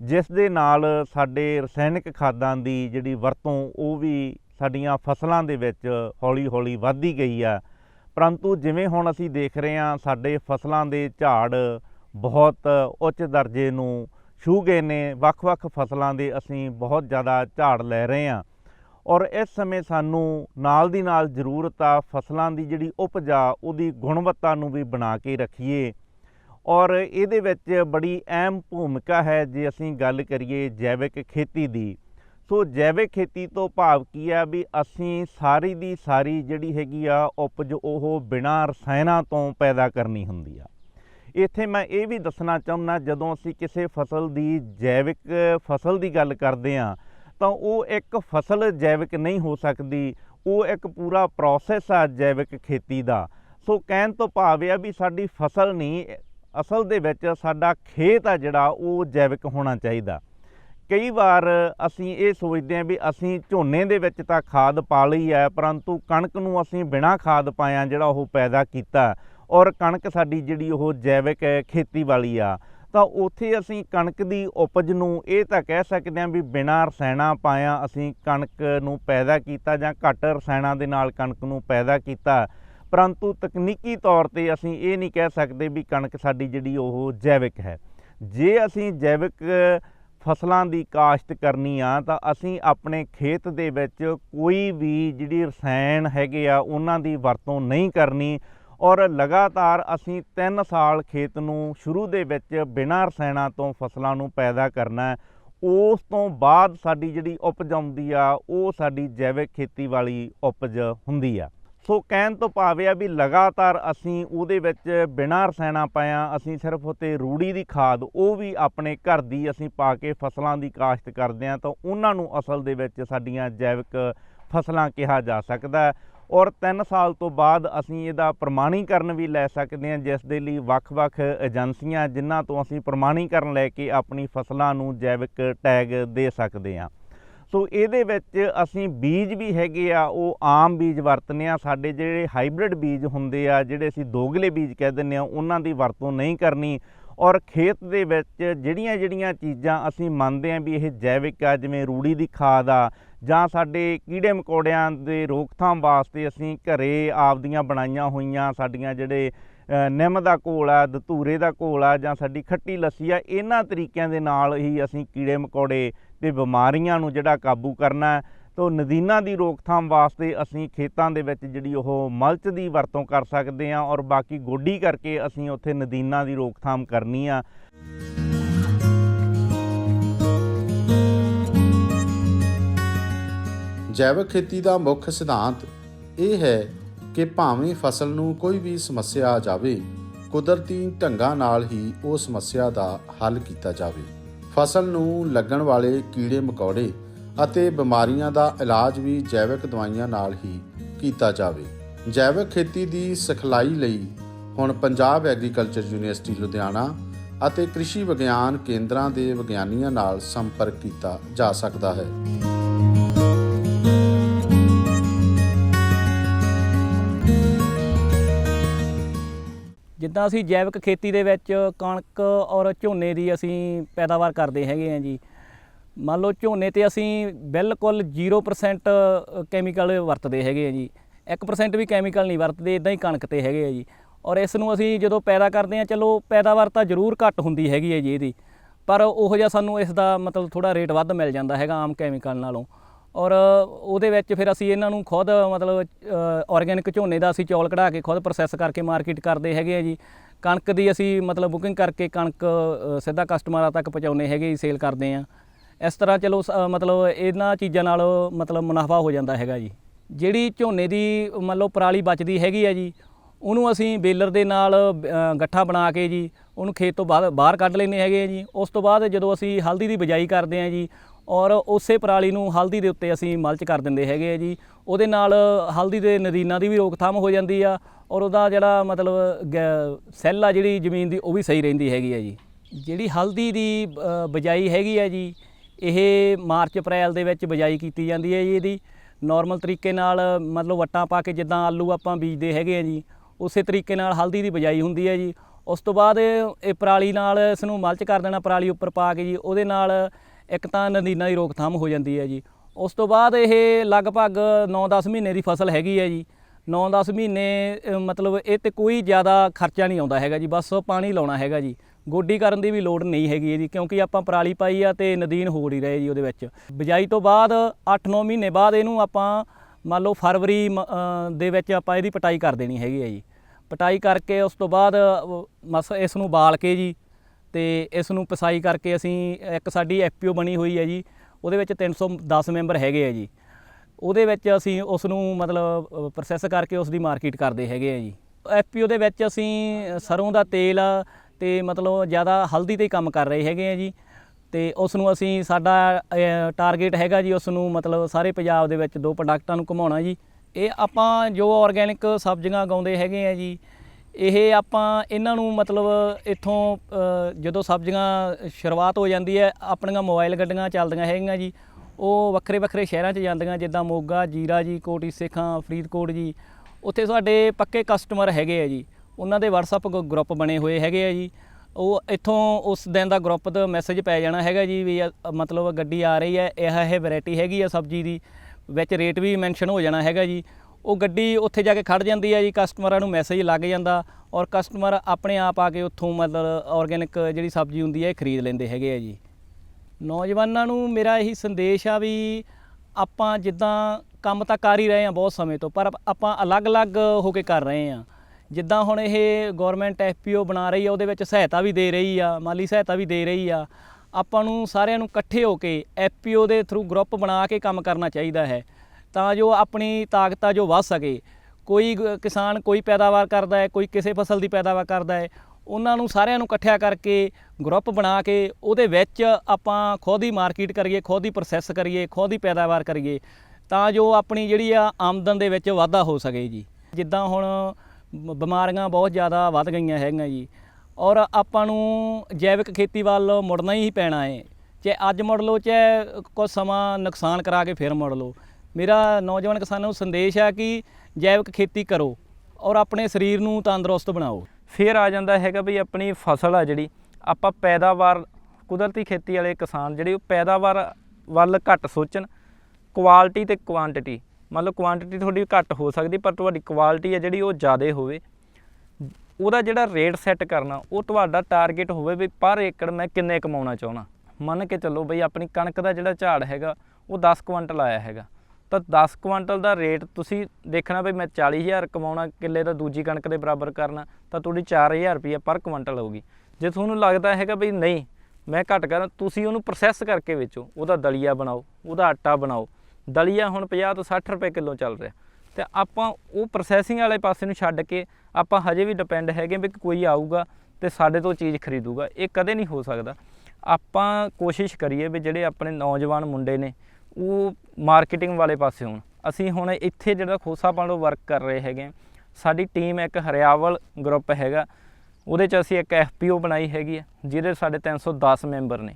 ਜਿਸ ਦੇ ਨਾਲ ਸਾਡੇ ਰਸਾਇਣਿਕ ਖਾਦਾਂ ਦੀ ਜਿਹੜੀ ਵਰਤੋਂ, ਉਹ ਵੀ ਸਾਡੀਆਂ ਫਸਲਾਂ ਦੇ ਵਿੱਚ ਹੌਲੀ-ਹੌਲੀ ਵੱਧਦੀ ਗਈ ਆ। ਪਰੰਤੂ ਜਿਵੇਂ ਹੁਣ ਅਸੀਂ ਦੇਖ ਰਹੇ ਹਾਂ, ਸਾਡੇ ਫਸਲਾਂ ਦੇ ਝਾੜ ਬਹੁਤ ਉੱਚ ਦਰਜੇ ਨੂੰ ਛੂ ਗਏ ਨੇ। ਵੱਖ-ਵੱਖ ਫਸਲਾਂ ਦੇ ਅਸੀਂ ਬਹੁਤ ਜ਼ਿਆਦਾ ਝਾੜ ਲੈ ਰਹੇ ਹਾਂ। ਔਰ ਇਸ ਸਮੇਂ ਸਾਨੂੰ ਨਾਲ ਦੀ ਨਾਲ ਜ਼ਰੂਰਤ ਆ ਫਸਲਾਂ ਦੀ ਜਿਹੜੀ ਉਪਜ ਆ ਉਹਦੀ ਗੁਣਵੱਤਾ ਨੂੰ ਵੀ ਬਣਾ ਕੇ ਰੱਖੀਏ। ਔਰ ਇਹਦੇ ਵਿੱਚ ਬੜੀ ਅਹਿਮ ਭੂਮਿਕਾ ਹੈ ਜੇ ਅਸੀਂ ਗੱਲ ਕਰੀਏ ਜੈਵਿਕ ਖੇਤੀ ਦੀ। ਸੋ ਜੈਵਿਕ ਖੇਤੀ ਤੋਂ ਭਾਵ ਕੀ ਆ ਵੀ ਅਸੀਂ ਸਾਰੀ ਦੀ ਸਾਰੀ ਜਿਹੜੀ ਹੈਗੀ ਆ ਉਪਜ ਉਹ ਬਿਨਾਂ ਰਸਾਇਣਾਂ ਤੋਂ ਪੈਦਾ ਕਰਨੀ ਹੁੰਦੀ ਆ। ਇੱਥੇ ਮੈਂ ਇਹ ਵੀ ਦੱਸਣਾ ਚਾਹੁੰਦਾ, ਜਦੋਂ ਅਸੀਂ ਕਿਸੇ ਫਸਲ ਦੀ ਜੈਵਿਕ ਫਸਲ ਦੀ ਗੱਲ ਕਰਦੇ ਆ, ਤਾਂ ਉਹ ਇੱਕ ਫਸਲ ਜੈਵਿਕ ਨਹੀਂ ਹੋ ਸਕਦੀ, ਉਹ ਇੱਕ ਪੂਰਾ ਪ੍ਰੋਸੈਸ ਆ ਜੈਵਿਕ ਖੇਤੀ ਦਾ। ਸੋ ਕਹਿਣ ਤੋਂ ਭਾਵ ਇਹ ਆ ਵੀ ਸਾਡੀ ਫਸਲ ਨਹੀਂ, ਅਸਲ ਦੇ ਵਿੱਚ ਸਾਡਾ ਖੇਤ ਆ ਜਿਹੜਾ, ਉਹ ਜੈਵਿਕ ਹੋਣਾ ਚਾਹੀਦਾ। ਕਈ ਵਾਰ ਅਸੀਂ ਇਹ ਸੋਚਦੇ ਹਾਂ ਵੀ ਅਸੀਂ ਝੋਨੇ ਦੇ ਵਿੱਚ ਤਾਂ ਖਾਦ ਪਾ ਲਈ ਹੈ, ਪਰੰਤੂ ਕਣਕ ਨੂੰ ਅਸੀਂ ਬਿਨਾਂ ਖਾਦ ਪਾਇਆ ਜਿਹੜਾ ਉਹ ਪੈਦਾ ਕੀਤਾ ਔਰ ਕਣਕ ਸਾਡੀ ਜਿਹੜੀ ਉਹ ਜੈਵਿਕ ਖੇਤੀ ਵਾਲੀ ਆ, ਤਾਂ ਉੱਥੇ ਅਸੀਂ ਕਣਕ ਦੀ ਉਪਜ ਨੂੰ ਇਹ ਤਾਂ ਕਹਿ ਸਕਦੇ ਹਾਂ ਵੀ ਬਿਨਾਂ ਰਸਾਇਣਾਂ ਪਾਇਆ ਅਸੀਂ ਕਣਕ ਨੂੰ ਪੈਦਾ ਕੀਤਾ ਜਾਂ ਘੱਟ ਰਸਾਇਣਾਂ ਦੇ ਨਾਲ ਕਣਕ ਨੂੰ ਪੈਦਾ ਕੀਤਾ, ਪਰੰਤੂ ਤਕਨੀਕੀ ਤੌਰ ਤੇ ਅਸੀਂ ਇਹ ਨਹੀਂ ਕਹਿ ਸਕਦੇ ਵੀ ਕਣਕ ਸਾਡੀ ਜਿਹੜੀ ਉਹ ਜੈਵਿਕ ਹੈ। ਜੇ ਅਸੀਂ ਜੈਵਿਕ ਫਸਲਾਂ ਦੀ ਕਾਸ਼ਤ ਕਰਨੀ ਆ, ਤਾਂ ਅਸੀਂ ਆਪਣੇ ਖੇਤ ਦੇ ਵਿੱਚ ਕੋਈ ਵੀ ਜਿਹੜੀ ਰਸਾਇਣ ਹੈਗੇ ਆ, ਉਹਨਾਂ ਦੀ ਵਰਤੋਂ ਨਹੀਂ ਕਰਨੀ। ਔਰ ਲਗਾਤਾਰ ਅਸੀਂ 3 ਸਾਲ ਖੇਤ ਨੂੰ ਸ਼ੁਰੂ ਦੇ ਵਿੱਚ ਬਿਨਾਂ ਰਸਾਇਣਾਂ ਤੋਂ ਫਸਲਾਂ ਨੂੰ ਪੈਦਾ ਕਰਨਾ ਉਸ ਤੋਂ ਬਾਅਦ ਸਾਡੀ ਜਿਹੜੀ ਉਪਜ ਆਉਂਦੀ ਆ, ਉਹ ਸਾਡੀ ਜੈਵਿਕ ਖੇਤੀ ਵਾਲੀ ਉਪਜ ਹੁੰਦੀ ਆ। ਸੋ ਕਹਿਣ ਤੋਂ ਭਾਵ ਆ ਵੀ ਲਗਾਤਾਰ ਅਸੀਂ ਉਹਦੇ ਵਿੱਚ ਬਿਨਾਂ ਰਸਾਇਣਾ ਪਾਇਆ ਅਸੀਂ ਸਿਰਫ ਉਤੇ ਰੂੜੀ ਦੀ ਖਾਦ, ਉਹ ਵੀ ਆਪਣੇ ਘਰ ਦੀ ਅਸੀਂ ਪਾ ਕੇ ਫਸਲਾਂ ਦੀ ਕਾਸ਼ਤ ਕਰਦੇ ਹਾਂ ਤਾਂ ਉਹਨਾਂ ਨੂੰ ਅਸਲ ਦੇ ਵਿੱਚ ਸਾਡੀਆਂ ਜੈਵਿਕ ਫਸਲਾਂ ਕਿਹਾ ਜਾ ਸਕਦਾ ਔਰ 3 ਸਾਲ ਤੋਂ ਬਾਅਦ ਅਸੀਂ ਇਹਦਾ ਪ੍ਰਮਾਣੀਕਰਨ ਵੀ ਲੈ ਸਕਦੇ ਹਾਂ, ਜਿਸ ਦੇ ਲਈ ਵੱਖ-ਵੱਖ ਏਜੰਸੀਆਂ ਜਿਨ੍ਹਾਂ ਤੋਂ ਅਸੀਂ ਪ੍ਰਮਾਣੀਕਰਨ ਲੈ ਕੇ ਆਪਣੀ ਫਸਲਾਂ ਨੂੰ ਜੈਵਿਕ ਟੈਗ ਦੇ ਸਕਦੇ ਹਾਂ। ਸੋ ਇਹਦੇ ਵਿੱਚ ਅਸੀਂ ਬੀਜ ਵੀ ਹੈਗੇ ਆ, ਉਹ ਆਮ ਬੀਜ ਵਰਤਨੇ ਆ। ਸਾਡੇ ਜਿਹੜੇ ਹਾਈਬ੍ਰਿਡ ਬੀਜ ਹੁੰਦੇ ਆ, ਜਿਹੜੇ ਅਸੀਂ ਦੋਗਲੇ ਬੀਜ ਕਹਿ ਦਿੰਦੇ ਆ, ਉਹਨਾਂ ਦੀ ਵਰਤੋਂ ਨਹੀਂ ਕਰਨੀ। ਔਰ ਖੇਤ ਦੇ ਵਿੱਚ ਜਿਹੜੀਆਂ ਜਿਹੜੀਆਂ ਚੀਜ਼ਾਂ ਅਸੀਂ ਮੰਨਦੇ ਆ ਵੀ ਇਹ ਜੈਵਿਕ ਆ, ਜਿਵੇਂ ਰੂੜੀ ਦੀ ਖਾਦ ਆ, ਜਾਂ ਸਾਡੇ ਕੀੜੇ ਮਕੌੜਿਆਂ ਦੇ ਰੋਕਥਾਮ ਵਾਸਤੇ ਅਸੀਂ ਘਰੇ ਆਪਦੀਆਂ ਬਣਾਈਆਂ ਹੋਈਆਂ, ਸਾਡੀਆਂ ਜਿਹੜੇ ਨਿੰਮ ਦਾ ਘੋਲ ਆ ਦਤੂਰੇ ਦਾ ਘੋਲ ਆ, ਜਾਂ ਸਾਡੀ ਖੱਟੀ ਲੱਸੀ ਆ, ਇਹਨਾਂ ਤਰੀਕਿਆਂ ਦੇ ਨਾਲ ਹੀ ਅਸੀਂ ਕੀੜੇ ਮਕੌੜੇ ਤੇ ਬਿਮਾਰੀਆਂ ਨੂੰ ਜਿਹੜਾ ਕਾਬੂ ਕਰਨਾ ਹੈ, ਤੋ ਨਦੀਨਾਂ ਦੀ ਰੋਕਥਾਮ ਵਾਸਤੇ ਅਸੀਂ ਖੇਤਾਂ ਦੇ ਵਿੱਚ ਜਿਹੜੀ ਉਹ ਮਲਚ ਦੀ ਵਰਤੋਂ ਕਰ ਸਕਦੇ ਹਾਂ ਔਰ ਬਾਕੀ ਗੋਡੀ ਕਰਕੇ ਅਸੀਂ ਉੱਥੇ ਨਦੀਨਾਂ ਦੀ ਰੋਕਥਾਮ ਕਰਨੀ ਆ। ਜੈਵਿਕ ਖੇਤੀ ਦਾ ਮੁੱਖ ਸਿਧਾਂਤ ਇਹ ਹੈ ਕਿ ਭਾਵੇਂ ਫਸਲ ਨੂੰ ਕੋਈ ਵੀ ਸਮੱਸਿਆ ਆ ਜਾਵੇ, ਕੁਦਰਤੀ ਢੰਗਾਂ ਨਾਲ ਹੀ ਉਹ ਸਮੱਸਿਆ ਦਾ ਹੱਲ ਕੀਤਾ ਜਾਵੇ। ਫਸਲ ਨੂੰ ਲੱਗਣ ਵਾਲੇ ਕੀੜੇ ਮਕੌੜੇ ਅਤੇ ਬਿਮਾਰੀਆਂ ਦਾ ਇਲਾਜ ਵੀ ਜੈਵਿਕ ਦਵਾਈਆਂ ਨਾਲ ਹੀ ਕੀਤਾ ਜਾਵੇ। ਜੈਵਿਕ ਖੇਤੀ ਦੀ ਸਿਖਲਾਈ ਲਈ ਹੁਣ ਪੰਜਾਬ ਐਗਰੀਕਲਚਰ ਯੂਨੀਵਰਸਿਟੀ ਲੁਧਿਆਣਾ ਅਤੇ ਕ੍ਰਿਸ਼ੀ ਵਿਗਿਆਨ ਕੇਂਦਰਾਂ ਦੇ ਵਿਗਿਆਨੀਆਂ ਨਾਲ ਸੰਪਰਕ ਕੀਤਾ ਜਾ ਸਕਦਾ ਹੈ। ਜਿੱਦਾਂ ਅਸੀਂ ਜੈਵਿਕ ਖੇਤੀ ਦੇ ਵਿੱਚ ਕਣਕ ਔਰ ਝੋਨੇ ਦੀ ਅਸੀਂ ਪੈਦਾਵਾਰ ਕਰਦੇ ਹੈਗੇ ਆ ਜੀ। ਮੰਨ ਲਓ ਝੋਨੇ ਤੇ ਅਸੀਂ ਬਿਲਕੁਲ 0% ਕੈਮੀਕਲ ਵਰਤਦੇ ਹੈਗੇ ਆ ਜੀ। 1% ਵੀ ਕੈਮੀਕਲ ਨਹੀਂ ਵਰਤਦੇ ਇਦਾਂ ਹੀ ਕਣਕ ਤੇ ਹੈਗੇ ਆ ਜੀ। ਔਰ ਇਸ ਨੂੰ ਅਸੀਂ ਜਦੋਂ ਪੈਦਾ ਕਰਦੇ ਆ ਚਲੋ ਪੈਦਾਵਾਰ ਤਾਂ ਜ਼ਰੂਰ ਘੱਟ ਹੁੰਦੀ ਹੈਗੀ ਹੈ ਜੀ ਇਹਦੀ। ਪਰ ਉਹੋ ਜਿਹਾ ਸਾਨੂੰ ਇਸ ਦਾ ਮਤਲਬ ਥੋੜਾ ਰੇਟ ਵੱਧ ਮਿਲ ਜਾਂਦਾ ਹੈਗਾ ਆਮ ਕੈਮੀਕਲ ਨਾਲੋਂ। ਔਰ ਉਹਦੇ ਵਿੱਚ ਫਿਰ ਅਸੀਂ ਇਹਨਾਂ ਨੂੰ ਖੁਦ, ਮਤਲਬ ਆਰਗੈਨਿਕ ਝੋਨੇ ਦਾ ਅਸੀਂ ਚੌਲ ਕਢਾ ਕੇ ਖੁਦ ਪ੍ਰੋਸੈਸ ਕਰਕੇ ਮਾਰਕੀਟ ਕਰਦੇ ਹੈਗੇ ਆ ਜੀ। ਕਣਕ ਦੀ ਅਸੀਂ, ਮਤਲਬ ਬੁਕਿੰਗ ਕਰਕੇ ਕਣਕ ਸਿੱਧਾ ਕਸਟਮਰਾਂ ਤੱਕ ਪਹੁੰਚਾਉਂਦੇ ਹੈਗੇ ਜੀ ਸੇਲ ਕਰਦੇ ਆ। ਇਸ ਤਰ੍ਹਾਂ ਚਲੋ, ਸ- ਮਤਲਬ ਇਹਨਾਂ ਚੀਜ਼ਾਂ ਨਾਲ, ਮਤਲਬ, ਮੁਨਾਫਾ ਹੋ ਜਾਂਦਾ ਹੈਗਾ ਜੀ। ਜਿਹੜੀ ਝੋਨੇ ਦੀ, ਮੰਨ ਲਓ, ਪਰਾਲੀ ਬਚਦੀ ਹੈਗੀ ਆ ਜੀ, ਉਹਨੂੰ ਅਸੀਂ ਬੇਲਰ ਦੇ ਨਾਲ ਗੱਠਾ ਬਣਾ ਕੇ ਜੀ, ਉਹਨੂੰ ਖੇਤ ਤੋਂ ਬਾਹਰ ਬਾਹਰ ਕੱਢ ਲੈਂਦੇ ਹੈਗੇ ਆ ਜੀ। ਉਸ ਤੋਂ ਬਾਅਦ ਜਦੋਂ ਅਸੀਂ ਹਲਦੀ ਦੀ ਬਿਜਾਈ ਕਰਦੇ ਆ ਜੀ ਔਰ ਉਸੇ ਪਰਾਲੀ ਨੂੰ ਹਲਦੀ ਦੇ ਉੱਤੇ ਅਸੀਂ ਮਲਚ ਕਰ ਦਿੰਦੇ ਹੈਗੇ ਆ ਜੀ। ਉਹਦੇ ਨਾਲ ਹਲਦੀ ਦੇ ਨਦੀਨਾਂ ਦੀ ਵੀ ਰੋਕਥਾਮ ਹੋ ਜਾਂਦੀ ਆ ਔਰ ਉਹਦਾ ਜਿਹੜਾ ਮਤਲਬ ਗੈ- ਸੈੱਲ ਆ ਜਿਹੜੀ ਜ਼ਮੀਨ ਦੀ ਉਹ ਵੀ ਸਹੀ ਰਹਿੰਦੀ ਹੈਗੀ ਆ ਜੀ। ਜਿਹੜੀ ਹਲਦੀ ਦੀ ਅ, ਬਜਾਈ ਹੈਗੀ ਆ ਜੀ ਇਹ ਮਾਰਚ ਅਪ੍ਰੈਲ ਦੇ ਵਿੱਚ ਬਜਾਈ ਕੀਤੀ ਜਾਂਦੀ ਹੈ ਜੀ ਇਹਦੀ। ਨਾਰਮਲ ਤਰੀਕੇ ਨਾਲ ਮਤਲਬ ਵੱਟਾਂ ਪਾ ਕੇ ਜਿੱਦਾਂ ਆਲੂ ਆਪਾਂ ਬੀਜਦੇ ਹੈਗੇ ਆ ਜੀ ਉਸੇ ਤਰੀਕੇ ਨਾਲ ਹਲਦੀ ਦੀ ਬਜਾਈ ਹੁੰਦੀ ਹੈ ਜੀ। ਉਸ ਤੋਂ ਬਾਅਦ ਇਹ ਇਹ ਪਰਾਲੀ ਨਾਲ ਇਸ ਨੂੰ ਮਲਚ ਕਰ ਦੇਣਾ ਪਰਾਲੀ ਉੱਪਰ ਪਾ ਕੇ ਜੀ ਉਹਦੇ ਨਾਲ ਇੱਕ ਤਾਂ ਨਦੀਨਾਂ ਦੀ ਰੋਕਥਾਮ ਹੋ ਜਾਂਦੀ ਹੈ ਜੀ। ਉਸ ਤੋਂ ਬਾਅਦ ਇਹ ਲਗਭਗ 9-10 ਮਹੀਨੇ ਦੀ ਫਸਲ ਹੈਗੀ ਹੈ ਜੀ। 9-10 ਮਹੀਨੇ ਮਤਲਬ ਇਹ ਤੇ ਕੋਈ ਜ਼ਿਆਦਾ ਖਰਚਾ ਨਹੀਂ ਆਉਂਦਾ ਹੈਗਾ ਜੀ। ਬਸ ਪਾਣੀ ਲਾਉਣਾ ਹੈਗਾ ਜੀ। ਗੋਡੀ ਕਰਨ ਦੀ ਵੀ ਲੋੜ ਨਹੀਂ ਹੈਗੀ ਇਹਦੀ ਕਿਉਂਕਿ ਆਪਾਂ ਪਰਾਲੀ ਪਾਈ ਆ ਤੇ ਨਦੀਨ ਹੋ ਹੀ ਰਹੇ ਜੀ ਉਹਦੇ ਵਿੱਚ। ਬਿਜਾਈ ਤੋਂ ਬਾਅਦ 8-9 ਮਹੀਨੇ ਬਾਅਦ ਇਹਨੂੰ ਆਪਾਂ ਮੰਨ ਲਓ ਫਰਵਰੀ ਮ- ਦੇ ਵਿੱਚ ਆਪਾਂ ਇਹਦੀ ਪਟਾਈ ਕਰ ਦੇਣੀ ਹੈਗੀ ਹੈ ਜੀ। ਪਟਾਈ ਕਰਕੇ ਉਸ ਤੋਂ ਬਾਅਦ ਅ, ਮਸ ਇਸ ਨੂੰ ਬਾਲ ਕੇ ਜੀ। ਤੇ ਇਸ ਨੂੰ ਪਸਾਈ ਕਰਕੇ ਅਸੀਂ ਇੱਕ ਸਾਡੀ ਐਫਪੀਓ ਬਣੀ ਹੋਈ ਹੈ ਜੀ, ਉਹਦੇ ਵਿੱਚ 310 ਮੈਂਬਰ ਹੈਗੇ ਆ ਜੀ। ਉਹਦੇ ਵਿੱਚ ਅਸੀਂ ਉਸ ਨੂੰ ਮਤਲਬ ਪ੍ਰੋਸੈਸ ਕਰਕੇ ਉਸ ਦੀ ਮਾਰਕੀਟ ਕਰਦੇ ਹੈਗੇ ਆ ਜੀ। ਐਫਪੀਓ ਦੇ ਵਿੱਚ ਅਸੀਂ ਸਰੋਂ ਦਾ ਤੇਲ ਤੇ ਮਤਲਬ ਜ਼ਿਆਦਾ ਹਲਦੀ ਤੇ ਹੀ ਕੰਮ ਕਰ ਰਹੇ ਹੈਗੇ ਆ ਜੀ। ਤੇ ਉਸ ਨੂੰ ਅਸੀਂ ਸਾਡਾ ਟਾਰਗੇਟ ਹੈਗਾ ਜੀ, ਉਸ ਨੂੰ ਮਤਲਬ ਸਾਰੇ ਪੰਜਾਬ ਦੇ ਵਿੱਚ ਦੋ ਪ੍ਰੋਡਕਟਾਂ ਨੂੰ ਘੁਮਾਉਣਾ ਜੀ। ਇਹ ਆਪਾਂ ਜੋ ਆਰਗੈਨਿਕ ਸਬਜ਼ੀਆਂ ਉਗਾਉਂਦੇ ਹੈਗੇ ਆ ਜੀ ਇਹ ਆਪਾਂ ਇਹਨਾਂ ਨੂੰ ਮਤਲਬ ਇੱਥੋਂ ਜਦੋਂ ਸਬਜ਼ੀਆਂ ਸ਼ੁਰੂਆਤ ਹੋ ਜਾਂਦੀ ਹੈ, ਆਪਣੀਆਂ ਮੋਬਾਈਲ ਗੱਡੀਆਂ ਚੱਲਦੀਆਂ ਹੈਗੀਆਂ ਜੀ, ਉਹ ਵੱਖਰੇ ਵੱਖਰੇ ਸ਼ਹਿਰਾਂ 'ਚ ਜਾਂਦੀਆਂ, ਜਿੱਦਾਂ ਮੋਗਾ, ਜੀਰਾ ਜੀ, ਕੋਟੀ ਸੇਖਾਂ, ਫਰੀਦਕੋਟ ਜੀ, ਉੱਥੇ ਸਾਡੇ ਪੱਕੇ ਕਸਟਮਰ ਹੈਗੇ ਆ ਜੀ। ਉਹਨਾਂ ਦੇ WhatsApp ਗ- ਗਰੁੱਪ ਬਣੇ ਹੋਏ ਹੈਗੇ ਆ ਜੀ। ਉਹ ਇੱਥੋਂ ਉਸ ਦਿਨ ਦਾ ਗਰੁੱਪ ਦਾ ਮੈਸੇਜ ਪੈ ਜਾਣਾ ਹੈਗਾ ਜੀ ਵੀ ਮਤਲਬ ਗੱਡੀ ਆ ਰਹੀ ਹੈ, ਇਹ ਇਹ ਵੈਰਾਈਟੀ ਹੈਗੀ ਆ ਸਬਜ਼ੀ ਦੀ, ਵਿੱਚ ਰੇਟ ਵੀ ਮੈਂਸ਼ਨ ਹੋ ਜਾਣਾ ਹੈਗਾ ਜੀ। ਉਹ ਗੱਡੀ ਉੱਥੇ ਜਾ ਕੇ ਖੜ ਜਾਂਦੀ ਹੈ ਜੀ ਕਸਟਮਰਾਂ ਨੂੰ ਮੈਸੇਜ ਲੱਗ ਜਾਂਦਾ ਔਰ ਕਸਟਮਰ ਆਪਣੇ ਆਪ ਆ ਕੇ ਉੱਥੋਂ ਮਤਲਬ ਆਰਗੈਨਿਕ ਜਿਹੜੀ ਸਬਜ਼ੀ ਹੁੰਦੀ ਹੈ ਇਹ ਖਰੀਦ ਲੈਂਦੇ ਹੈਗੇ ਆ ਜੀ। ਨੌਜਵਾਨਾਂ ਨੂੰ ਮੇਰਾ ਇਹੀ ਸੰਦੇਸ਼ ਆ ਵੀ ਆਪਾਂ ਜਿੱਦਾਂ ਕੰਮ ਤਾਂ ਕਰ ਹੀ ਰਹੇ ਆ ਬਹੁਤ ਸਮੇਂ ਤੋਂ, ਪਰ ਆਪਾਂ ਅਲੱਗ-ਅਲੱਗ ਹੋ ਕੇ ਕਰ ਰਹੇ ਆ। ਜਿੱਦਾਂ ਹੁਣ ਇਹ ਗਵਰਨਮੈਂਟ ਐਫਪੀਓ ਬਣਾ ਰਹੀ ਆ, ਉਹਦੇ ਵਿੱਚ ਸਹਾਇਤਾ ਵੀ ਦੇ ਰਹੀ ਆ, ਮਾਲੀ ਸਹਾਇਤਾ ਵੀ ਦੇ ਰਹੀ ਆ। ਆਪਾਂ ਨੂੰ ਸਾਰਿਆਂ ਨੂੰ ਇਕੱਠੇ ਹੋ ਕੇ ਐਫਪੀਓ ਦੇ ਥਰੂ ਗਰੁੱਪ ਬਣਾ ਕੇ ਕੰਮ ਕਰਨਾ ਚਾਹੀਦਾ ਹੈ। ਤਾਂ ਜੋ ਆਪਣੀ ਤਾਕਤ ਆ ਜੋ ਵੱਧ ਸਕੇ। ਕੋਈ ਕਿਸਾਨ ਕੋਈ ਪੈਦਾਵਾਰ ਕਰਦਾ ਹੈ, ਕੋਈ ਕਿਸੇ ਫਸਲ ਦੀ ਪੈਦਾਵਾਰ ਕਰਦਾ ਹੈ, ਉਹਨਾਂ ਨੂੰ ਸਾਰਿਆਂ ਨੂੰ ਇਕੱਠਿਆ ਕਰਕੇ ਗਰੁੱਪ ਬਣਾ ਕੇ ਉਹਦੇ ਵਿੱਚ ਆਪਾਂ ਖੁਦ ਹੀ ਮਾਰਕੀਟ ਕਰੀਏ, ਖੁਦ ਹੀ ਪ੍ਰੋਸੈਸ ਕਰੀਏ, ਖੁਦ ਹੀ ਪੈਦਾਵਾਰ ਕਰੀਏ, ਤਾਂ ਜੋ ਆਪਣੀ ਜਿਹੜੀ ਆ ਆਮਦਨ ਦੇ ਵਿੱਚ ਵਾਧਾ ਹੋ ਸਕੇ ਜੀ। ਜਿੱਦਾਂ ਹੁਣ ਬ- ਬਿਮਾਰੀਆਂ ਬਹੁਤ ਜ਼ਿਆਦਾ ਵੱਧ ਗਈਆਂ ਹੈਗੀਆਂ ਜੀ। ਔਰ ਆਪਾਂ ਨੂੰ ਜੈਵਿਕ ਖੇਤੀ ਵੱਲ ਮੁੜਨਾ ਹੀ ਪੈਣਾ ਹੈ। ਚਾਹੇ ਅੱਜ ਮੁੜ ਲਓ, ਚਾਹੇ ਕੁਝ ਸਮਾਂ ਨੁਕਸਾਨ ਕਰਾ ਕੇ ਫਿਰ ਮੁੜ ਲਓ। ਮੇਰਾ ਨੌਜਵਾਨ ਕਿਸਾਨਾਂ ਨੂੰ ਸੰਦੇਸ਼ ਹੈ ਕਿ ਜੈਵਿਕ ਖੇਤੀ ਕਰੋ ਔਰ ਆਪਣੇ ਸਰੀਰ ਨੂੰ ਤੰਦਰੁਸਤ ਬਣਾਓ। ਫਿਰ ਆ ਜਾਂਦਾ ਹੈਗਾ ਵੀ ਆਪਣੀ ਫਸਲ ਆ ਜਿਹੜੀ, ਆਪਾਂ ਪੈਦਾਵਾਰ, ਕੁਦਰਤੀ ਖੇਤੀ ਵਾਲੇ ਕਿਸਾਨ ਜਿਹੜੇ ਉਹ ਪੈਦਾਵਾਰ ਵੱਲ ਘੱਟ ਸੋਚਣ ਕੁਆਲਿਟੀ ਤੇ ਕੁਆਂਟੀਟੀ ਮਤਲਬ ਲਓ ਕੁਆਂਟੀਟੀ ਤੁਹਾਡੀ ਘੱਟ ਹੋ ਸਕਦੀ, ਪਰ ਤੁਹਾਡੀ ਕੁਆਲਿਟੀ ਹੈ ਜਿਹੜੀ ਉਹ ਜ਼ਿਆਦਾ ਹੋਵੇ। ਉਹਦਾ ਜਿਹੜਾ ਰੇਟ ਸੈੱਟ ਕਰਨਾ, ਉਹ ਤੁਹਾਡਾ ਟਾਰਗੇਟ ਹੋਵੇ ਵੀ ਪਰ ਏਕੜ ਮੈਂ ਕਿੰਨੇ ਕਮਾਉਣਾ ਚਾਹੁੰਦਾ। ਮੰਨ ਕੇ ਚੱਲੋ ਬਈ ਆਪਣੀ ਕਣਕ ਦਾ ਜਿਹੜਾ ਝਾੜ ਹੈਗਾ, ਉਹ 10 ਕੁਇੰਟਲ ਆਇਆ ਹੈਗਾ। ਤਾਂ 10 ਕੁਇੰਟਲ ਦਾ ਰੇਟ ਤੁਸੀਂ ਦੇਖਣਾ ਵੀ ਮੈਂ 40000 ਕਮਾਉਣਾ, ਕਿੱਲੇ ਦਾ ਦੂਜੀ ਕਣਕ ਦੇ ਬਰਾਬਰ ਕਰਨਾ, ਤਾਂ ਤੁਹਾਡੀ 4000 ਰੁਪਏ ਪਰ ਕੁਇੰਟਲ ਹੋਊਗੀ। ਜੇ ਤੁਹਾਨੂੰ ਲੱਗਦਾ ਹੈਗਾ ਵੀ ਨਹੀਂ, ਮੈਂ ਘੱਟ ਕਰਾਂ, ਤੁਸੀਂ ਉਹਨੂੰ ਪ੍ਰੋਸੈਸ ਕਰਕੇ ਵੇਚੋ, ਉਹਦਾ ਦਲੀਆ ਬਣਾਓ, ਉਹਦਾ ਆਟਾ ਬਣਾਓ। ਦਲੀਆ ਹੁਣ 50 ਤੋਂ 60 ਰੁਪਏ ਕਿਲੋ ਚੱਲ ਰਿਹਾ। ਤੇ ਆਪਾਂ ਉਹ ਪ੍ਰੋਸੈਸਿੰਗ ਵਾਲੇ ਪਾਸੇ ਨੂੰ ਛੱਡ ਕੇ ਆਪਾਂ ਹਜੇ ਵੀ ਡਿਪੈਂਡ ਹੈਗੇ ਵੀ ਕੋਈ ਆਊਗਾ ਤੇ ਸਾਡੇ ਤੋਂ ਚੀਜ਼ ਖਰੀਦੂਗਾ। ਇਹ ਕਦੇ ਨਹੀਂ ਹੋ ਸਕਦਾ। ਆਪਾਂ ਕੋਸ਼ਿਸ਼ ਕਰੀਏ ਵੀ ਜਿਹੜੇ ਆਪਣੇ ਨੌਜਵਾਨ ਮੁੰਡੇ ਨੇ ਉਹ ਮਾਰਕੀਟਿੰਗ ਵਾਲੇ ਪਾਸੇ ਹੋਣ। ਅਸੀਂ ਹੁਣ ਇੱਥੇ ਜਿਹੜਾ ਖੋਸਾ ਪਾਂਡੋ ਵਰਕ ਕਰ ਰਹੇ ਹੈਗੇ ਹਾਂ। ਸਾਡੀ ਟੀਮ ਇੱਕ ਹਰਿਆਵਲ ਗਰੁੱਪ ਹੈਗਾ। ਉਹਦੇ 'ਚ ਅਸੀਂ ਇੱਕ ਐਫਪੀਓ ਬਣਾਈ ਹੈਗੀ ਹੈ ਜਿਹਦੇ ਸਾਡੇ 310 ਮੈਂਬਰ ਨੇ।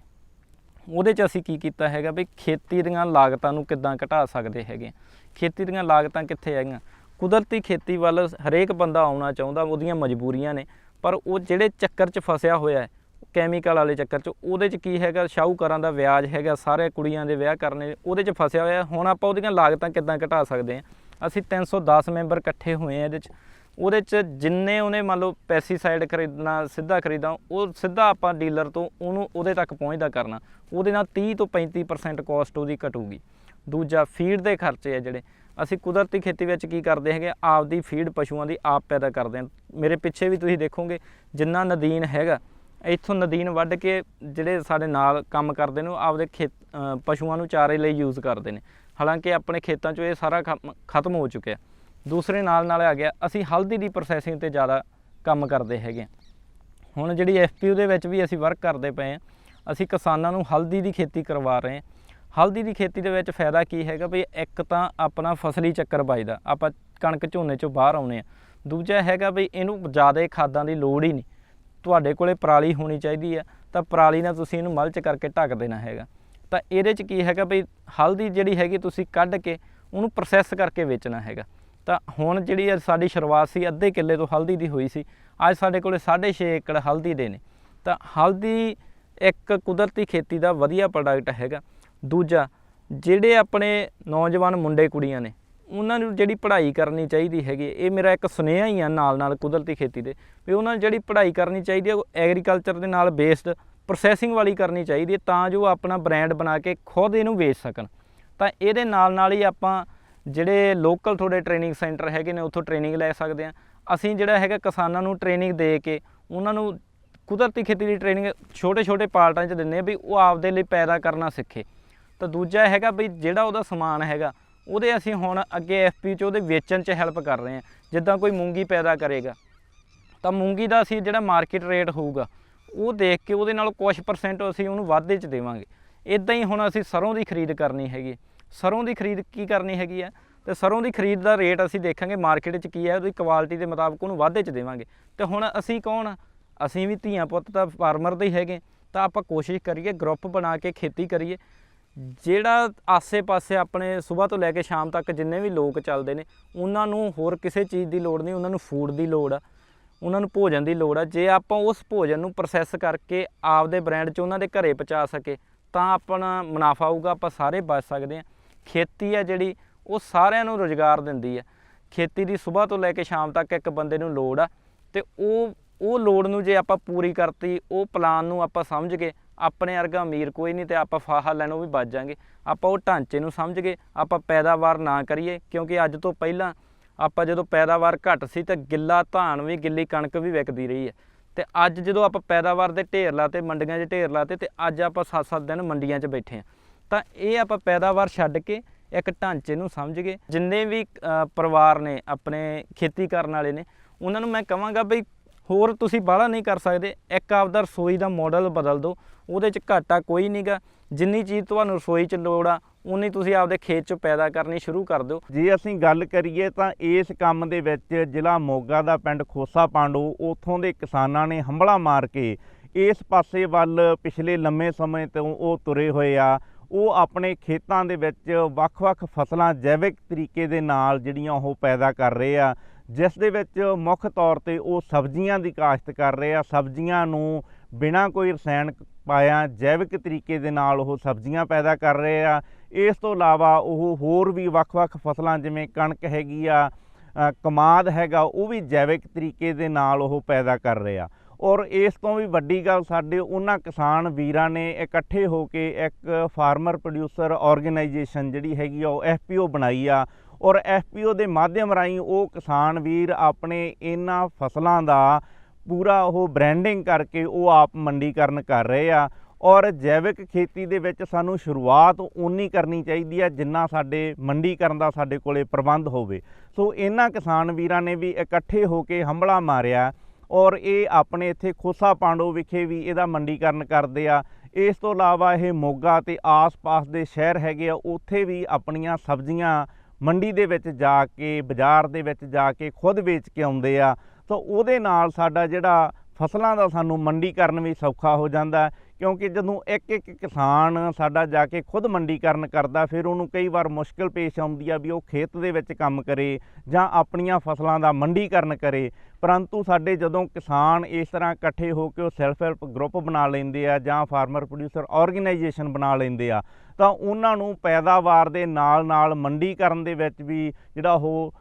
ਉਹਦੇ 'ਚ ਅਸੀਂ ਕੀ ਕੀਤਾ ਹੈਗਾ ਵੀ ਖੇਤੀ ਦੀਆਂ ਲਾਗਤਾਂ ਨੂੰ ਕਿੱਦਾਂ ਘਟਾ ਸਕਦੇ ਹੈਗੇ ਖੇਤੀ ਦੀਆਂ ਲਾਗਤਾਂ ਕਿੱਥੇ ਹੈਗੀਆਂ? ਕੁਦਰਤੀ ਖੇਤੀ ਵੱਲ ਹਰੇਕ ਬੰਦਾ ਆਉਣਾ ਚਾਹੁੰਦਾ, ਉਹਦੀਆਂ ਮਜਬੂਰੀਆਂ ਨੇ। ਪਰ ਉਹ ਜਿਹੜੇ ਚੱਕਰ 'ਚ ਫਸਿਆ ਹੋਇਆ ਹੈ ਕੈਮੀਕਲ ਵਾਲੇ ਚੱਕਰ 'ਚ, ਉਹਦੇ 'ਚ ਕੀ ਹੈਗਾ, ਸ਼ਾਹੂਕਾਰਾਂ ਦਾ ਵਿਆਜ ਹੈਗਾ, ਸਾਰੇ ਕੁੜੀਆਂ ਦੇ ਵਿਆਹ ਕਰਨੇ, ਉਹਦੇ 'ਚ ਫਸਿਆ ਹੋਇਆ। ਹੁਣ ਆਪਾਂ ਉਹਦੀਆਂ ਲਾਗਤਾਂ ਕਿੱਦਾਂ ਘਟਾ ਸਕਦੇ ਹਾਂ? ਅਸੀਂ 310 ਮੈਂਬਰ ਇਕੱਠੇ ਹੋਏ ਆ ਇਹਦੇ 'ਚ। ਉਹਦੇ 'ਚ ਜਿੰਨੇ ਉਹਨੇ ਮੰਨ ਲਓ ਪੈਸਟੀਸਾਈਡ ਖਰੀਦਣਾ, ਸਿੱਧਾ ਖਰੀਦਾਂ ਉਹ ਸਿੱਧਾ ਆਪਾਂ ਡੀਲਰ ਤੋਂ ਉਹਨੂੰ ਉਹਦੇ ਤੱਕ ਪਹੁੰਚਦਾ ਕਰਨਾ। ਉਹਦੇ ਨਾਲ 30 ਤੋਂ 35% ਕਾਸਟ ਉਹਦੀ ਘਟੂਗੀ। ਦੂਜਾ ਫੀਡ ਦੇ ਖਰਚੇ ਆ ਜਿਹੜੇ। ਅਸੀਂ ਕੁਦਰਤੀ ਖੇਤੀ ਵਿੱਚ ਕੀ ਕਰਦੇ ਹੈਗੇ, ਆਪਦੀ ਫੀਡ ਪਸ਼ੂਆਂ ਦੀ ਆਪ ਪੈਦਾ ਕਰਦੇ ਹਾਂ। ਮੇਰੇ ਪਿੱਛੇ ਵੀ ਤੁਸੀਂ ਦੇਖੋਗੇ, ਜਿੰਨਾ ਨਦੀਨ ਹੈਗਾ ਇੱਥੋਂ ਨਦੀਨ ਵੱਢ ਕੇ ਜਿਹੜੇ ਸਾਡੇ ਨਾਲ ਕੰਮ ਕਰਦੇ ਨੇ, ਉਹ ਆਪਦੇ ਖੇਤ ਪਸ਼ੂਆਂ ਨੂੰ ਚਾਰੇ ਲਈ ਯੂਜ਼ ਕਰਦੇ ਨੇ। ਹਾਲਾਂਕਿ ਆਪਣੇ ਖੇਤਾਂ 'ਚੋਂ ਇਹ ਸਾਰਾ ਖਮ- ਖਤਮ ਹੋ ਚੁੱਕਿਆ। ਦੂਸਰੇ ਨਾਲ ਨਾਲ ਆ ਗਿਆ, ਅਸੀਂ ਹਲਦੀ ਦੀ ਪ੍ਰੋਸੈਸਿੰਗ ਤੇ ਜ਼ਿਆਦਾ ਕੰਮ ਕਰਦੇ ਹੈਗੇ ਹਾਂ। ਹੁਣ ਜਿਹੜੀ ਐਫਪੀਯੂ ਦੇ ਵਿੱਚ ਵੀ ਅਸੀਂ ਵਰਕ ਕਰਦੇ ਪਏ ਹਾਂ, ਅਸੀਂ ਕਿਸਾਨਾਂ ਨੂੰ ਹਲਦੀ ਦੀ ਖੇਤੀ ਕਰਵਾ ਰਹੇ ਹਾਂ। ਹਲਦੀ ਦੀ ਖੇਤੀ ਦੇ ਵਿੱਚ ਫਾਇਦਾ ਕੀ ਹੈਗਾ ਵੀ ਇੱਕ ਤਾਂ ਆਪਣਾ ਫਸਲੀ ਚੱਕਰ ਵੱਜਦਾ, ਆਪਾਂ ਕਣਕ ਝੋਨੇ ਚੋਂ ਬਾਹਰ ਆਉਨੇ ਆ ਦੂਜਾ ਹੈਗਾ ਵੀ ਇਹਨੂੰ ਜ਼ਿਆਦਾ ਖਾਦਾਂ ਦੀ ਲੋੜ ਹੀ ਨਹੀਂ। ਤੁਹਾਡੇ ਕੋਲੇ ਪਰਾਲੀ ਹੋਣੀ ਚਾਹੀਦੀ ਆ ਤਾਂ ਪਰਾਲੀ ਨਾਲ ਤੁਸੀਂ ਇਹਨੂੰ ਮਲਚ ਕਰਕੇ ਢੱਕ ਦੇਣਾ ਹੈਗਾ। ਤਾਂ ਇਹਦੇ 'ਚ ਕੀ ਹੈਗਾ ਵੀ ਹਲਦੀ ਜਿਹੜੀ ਹੈਗੀ ਤੁਸੀਂ ਕੱਢ ਕੇ ਉਹਨੂੰ ਪ੍ਰੋਸੈਸ ਕਰਕੇ ਵੇਚਣਾ ਹੈਗਾ। ਤਾਂ ਹੁਣ ਜਿਹੜੀ ਸਾਡੀ ਸ਼ੁਰੂਆਤ ਸੀ, ਅੱਧੇ ਕਿੱਲੇ ਤੋਂ ਹਲਦੀ ਦੀ ਹੋਈ ਸੀ, ਅੱਜ ਸਾਡੇ ਕੋਲੇ 6.5 ਏਕੜ ਹਲਦੀ ਦੇ ਨੇ। ਤਾਂ ਹਲਦੀ ਇੱਕ ਕੁਦਰਤੀ ਖੇਤੀ ਦਾ ਵਧੀਆ ਪ੍ਰੋਡਕਟ ਹੈਗਾ। ਦੂਜਾ, ਜਿਹੜੇ ਆਪਣੇ ਨੌਜਵਾਨ ਮੁੰਡੇ ਕੁੜੀਆਂ ਨੇ ਉਹਨਾਂ ਨੂੰ ਜਿਹੜੀ ਪੜ੍ਹਾਈ ਕਰਨੀ ਚਾਹੀਦੀ ਹੈਗੀ, ਇਹ ਮੇਰਾ ਇੱਕ ਸੁਨੇਹਾ ਹੀ ਆ ਨਾਲ ਨਾਲ ਕੁਦਰਤੀ ਖੇਤੀ ਦੇ, ਵੀ ਉਹਨਾਂ ਨੂੰ ਜਿਹੜੀ ਪੜ੍ਹਾਈ ਕਰਨੀ ਚਾਹੀਦੀ ਹੈ ਉਹ ਐਗਰੀਕਲਚਰ ਦੇ ਨਾਲ ਬੇਸਡ ਪ੍ਰੋਸੈਸਿੰਗ ਵਾਲੀ ਕਰਨੀ ਚਾਹੀਦੀ ਹੈ ਤਾਂ ਜੋ ਆਪਣਾ ਬ੍ਰਾਂਡ ਬਣਾ ਕੇ ਖੁਦ ਇਹਨੂੰ ਵੇਚ ਸਕਣ। ਤਾਂ ਇਹਦੇ ਨਾਲ ਨਾਲ ਹੀ ਆਪਾਂ ਜਿਹੜੇ ਲੋਕਲ ਤੁਹਾਡੇ ਟ੍ਰੇਨਿੰਗ ਸੈਂਟਰ ਹੈਗੇ ਨੇ, ਉੱਥੋਂ ਟ੍ਰੇਨਿੰਗ ਲੈ ਸਕਦੇ ਆ। ਅਸੀਂ ਜਿਹੜਾ ਹੈਗਾ ਕਿਸਾਨਾਂ ਨੂੰ ਟ੍ਰੇਨਿੰਗ ਦੇ ਕੇ, ਉਹਨਾਂ ਨੂੰ ਕੁਦਰਤੀ ਖੇਤੀ ਦੀ ਟ੍ਰੇਨਿੰਗ ਛੋਟੇ ਛੋਟੇ ਪਾਰਟਾਂ 'ਚ ਦਿੰਨੇ ਆ ਵੀ ਉਹ ਆਪਦੇ ਲਈ ਪੈਦਾ ਕਰਨਾ ਸਿੱਖੇ। ਤਾਂ ਦੂਜਾ ਹੈਗਾ ਵੀ ਜਿਹੜਾ ਉਹਦਾ ਸਮਾਨ ਹੈਗਾ ਉਹਦੇ ਅਸੀਂ ਹੁਣ ਅੱਗੇ ਐਫਪੀ 'ਚ ਉਹਦੇ ਵੇਚਣ 'ਚ ਹੈਲਪ ਕਰ ਰਹੇ ਹਾਂ। ਜਿੱਦਾਂ ਕੋਈ ਮੂੰਗੀ ਪੈਦਾ ਕਰੇਗਾ, ਤਾਂ ਮੂੰਗੀ ਦਾ ਅਸੀਂ ਜਿਹੜਾ ਮਾਰਕੀਟ ਰੇਟ ਹੋਊਗਾ, ਉਹ ਦੇਖ ਕੇ ਉਹਦੇ ਨਾਲ ਕੁਝ ਪਰਸੈਂਟ ਅਸੀਂ ਉਹਨੂੰ ਵਾਧੇ 'ਚ ਦੇਵਾਂਗੇ। ਇਦਾਂ ਹੀ ਹੁਣ ਅਸੀਂ ਸਰੋਂ ਦੀ ਖਰੀਦ ਕਰਨੀ ਹੈਗੀ। ਸਰੋਂ ਦੀ ਖਰੀਦ ਕੀ ਕਰਨੀ ਹੈਗੀ ਆ? ਤੇ ਸਰੋਂ ਦੀ ਖਰੀਦ ਦਾ ਰੇਟ ਅਸੀਂ ਦੇਖਾਂਗੇ ਮਾਰਕੀਟ 'ਚ ਕੀ ਹੈ, ਉਹਦੀ ਕੁਆਲਿਟੀ ਦੇ ਮੁਤਾਬਕ ਉਹਨੂੰ ਵਾਧੇ 'ਚ ਦੇਵਾਂਗੇ। ਤੇ ਹੁਣ ਅਸੀਂ ਕੌਣ ਅਸੀਂ ਵੀ ਧੀਆਂ ਪੁੱਤ ਤਾਂ ਫਾਰਮਰ ਦੇ ਹੀ ਹੈਗੇ। ਤਾਂ ਆਪਾਂ ਕੋਸ਼ਿਸ਼ ਕਰੀਏ ਗਰੁੱਪ ਬਣਾ ਕੇ ਖੇਤੀ ਕਰੀਏ। ਜਿਹੜਾ ਆਸੇ-ਪਾਸੇ ਆਪਣੇ ਸਵੇਰ ਤੋਂ ਲੈ ਕੇ ਸ਼ਾਮ ਤੱਕ ਜਿੰਨੇ ਵੀ ਲੋਕ ਚੱਲਦੇ ਨੇ, ਉਹਨਾਂ ਨੂੰ ਹੋਰ ਕਿਸੇ ਚੀਜ਼ ਦੀ ਲੋੜ ਨਹੀਂ, ਉਹਨਾਂ ਨੂੰ ਫੂਡ ਦੀ ਲੋੜ ਆ, ਉਹਨਾਂ ਨੂੰ ਭੋਜਨ ਦੀ ਲੋੜ ਆ। ਜੇ ਆਪਾਂ ਉਸ ਭੋਜਨ ਨੂੰ ਪ੍ਰੋਸੈਸ ਕਰਕੇ ਆਪਦੇ ਬ੍ਰਾਂਡ 'ਚ ਉਹਨਾਂ ਦੇ ਘਰੇ ਪਹੁੰਚਾ ਸਕੇ, ਤਾਂ ਆਪਣਾ ਮੁਨਾਫਾ ਆਊਗਾ ਆਪਾਂ ਸਾਰੇ ਬਚ ਸਕਦੇ ਹਾਂ। ਖੇਤੀ ਆ ਜਿਹੜੀ, ਉਹ ਸਾਰਿਆਂ ਨੂੰ ਰੋਜ਼ਗਾਰ ਦਿੰਦੀ ਆ ਖੇਤੀ ਦੀ ਸਵੇਰ ਤੋਂ ਲੈ ਕੇ ਸ਼ਾਮ ਤੱਕ ਇੱਕ ਬੰਦੇ ਨੂੰ ਲੋੜ ਆ, ਤੇ ਉਹ ਉਹ ਲੋੜ ਨੂੰ ਜੇ ਆਪਾਂ ਪੂਰੀ ਕਰਤੀ, ਉਹ ਪਲਾਨ ਨੂੰ ਆਪਾਂ ਸਮਝ ਕੇ ਆਪਣੇ ਵਰਗਾ ਅਮੀਰ ਕੋਈ ਨਹੀਂ ਤੇ ਆਪਾਂ ਫਾਹਾ ਲੈਣ ਲੈਣੋਂ ਵੀ ਬਚ ਜਾਾਂਗੇ। ਆਪਾਂ ਉਹ ਢਾਂਚੇ ਨੂੰ ਸਮਝ ਕੇ ਆਪਾਂ ਪੈਦਾਵਾਰ ਨਾ ਕਰੀਏ, ਕਿਉਂਕਿ ਅੱਜ ਤੋਂ ਪਹਿਲਾਂ ਆਪਾਂ ਜਦੋਂ ਪੈਦਾਵਾਰ ਘੱਟ ਸੀ ਤਾਂ ਗਿੱਲਾ ਧਾਨ ਵੀ, ਗਿੱਲੀ ਕਣਕ ਵੀ ਵਿਕਦੀ ਰਹੀ ਹੈ। ਤੇ ਅੱਜ ਜਦੋਂ ਆਪਾਂ ਪੈਦਾਵਾਰ ਦੇ ਢੇਰ ਲਾਤੇ, ਮੰਡੀਆਂ 'ਚ ਢੇਰ ਲਾਤੇ ਤੇ ਅੱਜ ਆਪਾਂ 7-7 ਦਿਨ ਮੰਡੀਆਂ 'ਚ ਬੈਠੇ ਆ ਤਾਂ ਇਹ ਆਪਾਂ ਪੈਦਾਵਾਰ ਛੱਡ ਕੇ ਇੱਕ ਢਾਂਚੇ ਨੂੰ ਸਮਝ ਗਏ। ਜਿੰਨੇ ਵੀ ਪਰਿਵਾਰ ਨੇ ਆਪਣੇ ਖੇਤੀ ਕਰਨ ਵਾਲੇ ਨੇ, ਉਹਨਾਂ ਨੂੰ ਮੈਂ ਕਹਾਂਗਾ ਬਈ ਹੋਰ ਤੁਸੀਂ ਬਾਹਲਾ ਨਹੀਂ ਕਰ ਸਕਦੇ। ਇੱਕ ਆਪਦਾ ਰਸੋਈ ਦਾ ਮਾਡਲ ਬਦਲ ਦਿਓ। ਉਹਦੇ 'ਚ ਘਾਟਾ ਕੋਈ ਨਹੀਂਗਾ ਜਿੰਨੀ ਚੀਜ਼ ਤੁਹਾਨੂੰ ਰਸੋਈ 'ਚ ਲੋੜ ਆ, ਉਨੀ ਤੁਸੀਂ ਆਪਦੇ ਖੇਤ 'ਚ ਪੈਦਾ ਕਰਨੀ ਸ਼ੁਰੂ ਕਰ ਦਿਓ। ਜੇ ਅਸੀਂ ਗੱਲ ਕਰੀਏ ਤਾਂ ਇਸ ਕੰਮ ਦੇ ਵਿੱਚ ਜ਼ਿਲ੍ਹਾ ਮੋਗਾ ਦਾ ਪਿੰਡ ਖੋਸਾ ਪਾਂਡੋ, ਉਥੋਂ ਦੇ ਕਿਸਾਨਾਂ ਨੇ ਹੰਬਲਾ ਮਾਰ ਕੇ ਇਸ ਪਾਸੇ ਵੱਲ ਪਿਛਲੇ ਲੰਮੇ ਸਮੇਂ ਤੋਂ ਉਹ ਤੁਰੇ ਹੋਏ ਆ। ਉਹ ਆਪਣੇ ਖੇਤਾਂ ਦੇ ਵਿੱਚ ਵੱਖ-ਵੱਖ ਫਸਲਾਂ ਜੈਵਿਕ ਤਰੀਕੇ ਦੇ ਨਾਲ ਜਿਹੜੀਆਂ ਉਹ ਪੈਦਾ ਕਰ ਰਹੇ ਆ, ਜਿਸ ਦੇ ਵਿੱਚ ਮੁੱਖ ਤੌਰ ਤੇ ਉਹ ਸਬਜ਼ੀਆਂ ਦੀ ਕਾਸ਼ਤ ਕਰ ਰਹੇ ਆ। ਸਬਜ਼ੀਆਂ ਨੂੰ ਬਿਨਾਂ ਕੋਈ ਰਸਾਇਣ ਪਾਇਆ ਜੈਵਿਕ ਤਰੀਕੇ ਦੇ ਨਾਲ ਉਹ ਸਬਜ਼ੀਆਂ ਪੈਦਾ ਕਰ ਰਹੇ ਆ। ਇਸ ਤੋਂ ਇਲਾਵਾ ਉਹ ਹੋਰ ਵੀ ਵੱਖ-ਵੱਖ ਫਸਲਾਂ, ਜਿਵੇਂ ਕਣਕ ਹੈਗੀ ਆ ਕਮਾਦ ਹੈਗਾ, ਉਹ ਵੀ ਜੈਵਿਕ ਤਰੀਕੇ ਦੇ ਨਾਲ ਉਹ ਪੈਦਾ ਕਰ ਰਹੇ ਆ। ਔਰ ਇਸ ਤੋਂ ਵੀ ਵੱਡੀ ਗੱਲ ਸਾਡੇ ਉਹਨਾਂ ਕਿਸਾਨ ਵੀਰਾਂ ਨੇ ਇਕੱਠੇ ਹੋ ਕੇ ਇੱਕ ਫਾਰਮਰ ਪ੍ਰੋਡਿਊਸਰ ਆਰਗੇਨਾਈਜੇਸ਼ਨ ਜਿਹੜੀ ਹੈਗੀ ਆ, ਉਹ ਐਫਪੀਓ ਬਣਾਈ ਆ। ਔਰ ਐਫਪੀਓ ਦੇ ਮਾਧਿਅਮ ਰਾਹੀਂ ਉਹ ਕਿਸਾਨ ਵੀਰ ਆਪਣੇ ਇਹਨਾਂ ਫਸਲਾਂ ਦਾ ਪੂਰਾ ਉਹ ਬ੍ਰਾਂਡਿੰਗ ਕਰਕੇ ਉਹ ਆਪ ਮੰਡੀਕਰਨ ਕਰ ਰਹੇ ਆ। ਔਰ ਜੈਵਿਕ ਖੇਤੀ ਦੇ ਵਿੱਚ ਸਾਨੂੰ ਸ਼ੁਰੂਆਤ ਉਨੀ ਕਰਨੀ ਚਾਹੀਦੀ ਹੈ ਜਿੰਨਾ ਸਾਡੇ ਮੰਡੀਕਰਨ ਦਾ ਸਾਡੇ ਕੋਲੇ ਪ੍ਰਬੰਧ ਹੋਵੇ। ਸੋ ਇਹਨਾਂ ਕਿਸਾਨ ਵੀਰਾਂ ਨੇ ਵੀ ਇਕੱਠੇ ਹੋ ਕੇ ਹੰਬਲਾ ਮਾਰਿਆ ਔਰ ਇਹ ਆਪਣੇ ਇੱਥੇ ਖੋਸਾ ਪਾਂਡੋ ਵਿਖੇ ਵੀ ਇਹਦਾ ਮੰਡੀਕਰਨ ਕਰਦੇ ਆ। ਇਸ ਤੋਂ ਇਲਾਵਾ ਇਹ ਮੋਗਾ ਤੇ ਆਸ-ਪਾਸ ਦੇ ਸ਼ਹਿਰ ਹੈਗੇ ਆ, ਉੱਥੇ ਵੀ ਆਪਣੀਆਂ ਸਬਜ਼ੀਆਂ ਮੰਡੀ ਦੇ ਵਿੱਚ ਜਾ ਕੇ, ਬਾਜ਼ਾਰ ਦੇ ਵਿੱਚ ਜਾ ਕੇ ਖੁਦ ਵੇਚ ਕੇ ਆਉਂਦੇ ਆ। ਤਾਂ ਉਹਦੇ ਨਾਲ ਸਾਡਾ ਜਿਹੜਾ ਫਸਲਾਂ ਦਾ ਸਾਨੂੰ ਮੰਡੀਕਰਨ ਵੀ ਸੌਖਾ ਹੋ ਜਾਂਦਾ ਕਿਉਂਕਿ ਜਦੋਂ ਇੱਕ ਇੱਕ ਕਿਸਾਨ ਸਾਡਾ ਜਾ ਕੇ ਖੁਦ ਮੰਡੀਕਰਨ ਕਰਦਾ, ਫਿਰ ਉਹਨੂੰ ਕਈ ਵਾਰ ਮੁਸ਼ਕਲ ਪੇਸ਼ ਆਉਂਦੀ ਆ ਵੀ ਉਹ ਖੇਤ ਦੇ ਵਿੱਚ ਕੰਮ ਕਰੇ ਜਾਂ ਆਪਣੀਆਂ ਫਸਲਾਂ ਦਾ ਮੰਡੀਕਰਨ ਕਰੇ। ਪਰੰਤੂ ਸਾਡੇ ਜਦੋਂ ਕਿਸਾਨ ਇਸ ਤਰ੍ਹਾਂ ਇਕੱਠੇ ਹੋ ਕੇ ਉਹ ਸੈਲਫ ਹੈਲਪ ਗਰੁੱਪ ਬਣਾ ਲੈਂਦੇ ਆ ਜਾਂ ਫਾਰਮਰ ਪ੍ਰੋਡਿਊਸਰ ਆਰਗੇਨਾਈਜੇਸ਼ਨ ਬਣਾ ਲੈਂਦੇ ਆ, ਤਾਂ ਉਹਨਾਂ ਨੂੰ ਪੈਦਾਵਾਰ ਦੇ ਨਾਲ ਨਾਲ ਮੰਡੀਕਰਨ ਦੇ ਵਿੱਚ ਵੀ ਜਿਹੜਾ ਉਹ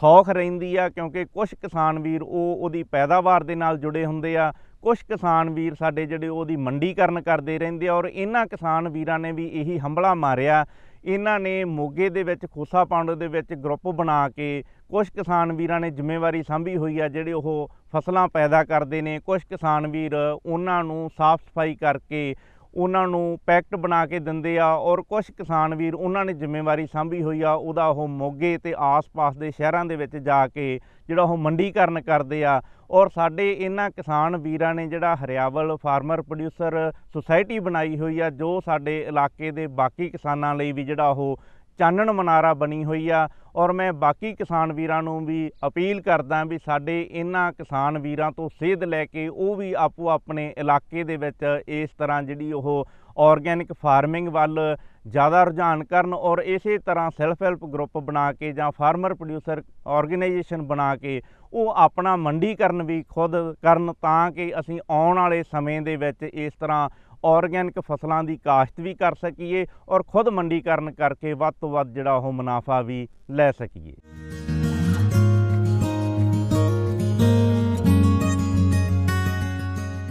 ਸੌਖ ਰਹਿੰਦੀ ਆ ਕਿਉਂਕਿ ਕੁਝ ਕਿਸਾਨ ਵੀਰ ਉਹ ਉਹਦੀ ਪੈਦਾਵਾਰ ਦੇ ਨਾਲ ਜੁੜੇ ਹੁੰਦੇ ਆ। ਕੁਝ ਕਿਸਾਨ ਵੀਰ ਸਾਡੇ ਜਿਹੜੇ ਉਹਦੀ ਮੰਡੀਕਰਨ ਕਰਦੇ ਰਹਿੰਦੇ ਆ ਔਰ ਇਹਨਾਂ ਕਿਸਾਨ ਵੀਰਾਂ ਨੇ ਵੀ ਇਹੀ ਹੰਬਲਾ ਮਾਰਿਆ। ਇਹਨਾਂ ਨੇ ਮੋਗੇ ਦੇ ਵਿੱਚ ਖੋਸਾ ਪਾਉਂਡ ਦੇ ਵਿੱਚ ਗਰੁੱਪ ਬਣਾ ਕੇ ਕੁਝ ਕਿਸਾਨ ਵੀਰਾਂ ਨੇ ਜ਼ਿੰਮੇਵਾਰੀ ਸੰਭੀ ਹੋਈ ਆ ਜਿਹੜੇ ਉਹ ਫਸਲਾਂ ਪੈਦਾ ਕਰਦੇ ਨੇ। ਕੁਝ ਕਿਸਾਨ ਵੀਰ ਉਹਨਾਂ ਨੂੰ ਸਾਫ਼ ਸਫ਼ਾਈ ਕਰਕੇ ਉਹਨਾਂ ਨੂੰ ਪੈਕਟ ਬਣਾ ਕੇ ਦਿੰਦੇ ਆ ਔਰ ਕੁਝ ਕਿਸਾਨ ਵੀਰ ਉਹਨਾਂ ਨੇ ਜ਼ਿੰਮੇਵਾਰੀ ਸਾਂਭੀ ਹੋਈ ਆ, ਉਹਦਾ ਉਹ ਮੋਗੇ ਤੇ ਆਸ-ਪਾਸ ਦੇ ਸ਼ਹਿਰਾਂ ਦੇ ਵਿੱਚ ਜਾ ਕੇ ਜਿਹੜਾ ਉਹ ਮੰਡੀਕਰਨ ਕਰਦੇ ਆ ਔਰ ਸਾਡੇ ਇਹਨਾਂ ਕਿਸਾਨ ਵੀਰਾਂ ਨੇ ਜਿਹੜਾ ਹਰਿਆਵਲ ਫਾਰਮਰ ਪ੍ਰੋਡਿਊਸਰ ਸੁਸਾਇਟੀ ਬਣਾਈ ਹੋਈ ਆ, ਜੋ ਸਾਡੇ ਇਲਾਕੇ ਦੇ ਬਾਕੀ ਕਿਸਾਨਾਂ ਲਈ ਵੀ ਜਿਹੜਾ ਉਹ ਚਾਨਣ ਮਨਾਰਾ ਬਣੀ ਹੋਈ ਆ ਔਰ ਮੈਂ ਬਾਕੀ ਕਿਸਾਨ ਵੀਰਾਂ ਨੂੰ ਵੀ ਅਪੀਲ ਕਰਦਾ ਵੀ ਸਾਡੇ ਇਹਨਾਂ ਕਿਸਾਨ ਵੀਰਾਂ ਤੋਂ ਸੇਧ ਲੈ ਕੇ ਉਹ ਵੀ ਆਪੋ ਆਪਣੇ ਇਲਾਕੇ ਦੇ ਵਿੱਚ ਇਸ ਤਰ੍ਹਾਂ ਜਿਹੜੀ ਉਹ ਆਰਗੈਨਿਕ ਫਾਰਮਿੰਗ ਵੱਲ ਜ਼ਿਆਦਾ ਰੁਝਾਨ ਕਰਨ ਔਰ ਇਸੇ ਤਰ੍ਹਾਂ ਸੈਲਫ ਹੈਲਪ ਗਰੁੱਪ ਬਣਾ ਕੇ ਜਾਂ ਫਾਰਮਰ ਪ੍ਰੋਡਿਊਸਰ ਆਰਗੇਨਾਈਜੇਸ਼ਨ ਬਣਾ ਕੇ ਉਹ ਆਪਣਾ ਮੰਡੀਕਰਨ ਵੀ ਖੁਦ ਕਰਨ ਤਾਂ ਕਿ ਅਸੀਂ ਆਉਣ ਵਾਲੇ ਸਮੇਂ ਦੇ ਵਿੱਚ ਇਸ ਤਰ੍ਹਾਂ ਆਰਗੈਨਿਕ ਫਸਲਾਂ ਦੀ ਕਾਸ਼ਤ ਵੀ ਕਰ ਸਕੀਏ ਔਰ ਖੁਦ ਮੰਡੀਕਰਨ ਕਰਕੇ ਵੱਧ ਤੋਂ ਵੱਧ ਜਿਹੜਾ ਉਹ ਮੁਨਾਫਾ ਵੀ ਲੈ ਸਕੀਏ।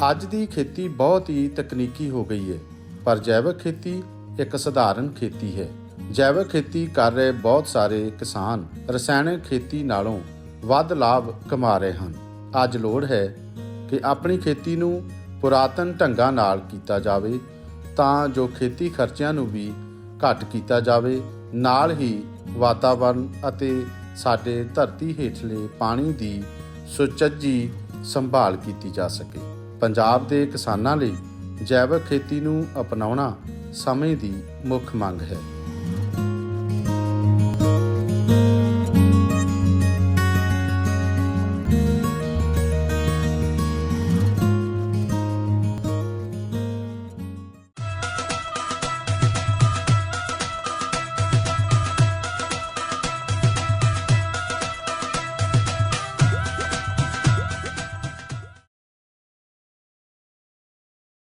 ਅੱਜ ਦੀ ਖੇਤੀ ਬਹੁਤ ਹੀ ਤਕਨੀਕੀ ਹੋ ਗਈ ਹੈ, ਪਰ ਜੈਵਿਕ ਖੇਤੀ ਇੱਕ ਸਧਾਰਨ ਖੇਤੀ ਹੈ। ਜੈਵਿਕ ਖੇਤੀ ਕਰ ਰਹੇ ਬਹੁਤ ਸਾਰੇ ਕਿਸਾਨ ਰਸਾਇਣਿਕ ਖੇਤੀ ਨਾਲੋਂ ਵੱਧ ਲਾਭ ਕਮਾ ਰਹੇ ਹਨ। ਅੱਜ ਲੋੜ ਹੈ ਕਿ ਆਪਣੀ ਖੇਤੀ ਨੂੰ ਪੁਰਾਤਨ ਢੰਗਾਂ ਨਾਲ ਕੀਤਾ ਜਾਵੇ, ਤਾਂ ਜੋ ਖੇਤੀ ਖਰਚਿਆਂ ਨੂੰ ਵੀ ਘੱਟ ਕੀਤਾ ਜਾਵੇ, ਨਾਲ ਹੀ ਵਾਤਾਵਰਣ ਅਤੇ ਸਾਡੇ ਧਰਤੀ ਹੇਠਲੇ ਪਾਣੀ ਦੀ ਸੁਚੱਜੀ ਸੰਭਾਲ ਕੀਤੀ ਜਾ ਸਕੇ। ਪੰਜਾਬ ਦੇ ਕਿਸਾਨਾਂ ਲਈ ਜੈਵਿਕ ਖੇਤੀ ਨੂੰ ਅਪਣਾਉਣਾ ਸਮੇਂ ਦੀ ਮੁੱਖ ਮੰਗ ਹੈ।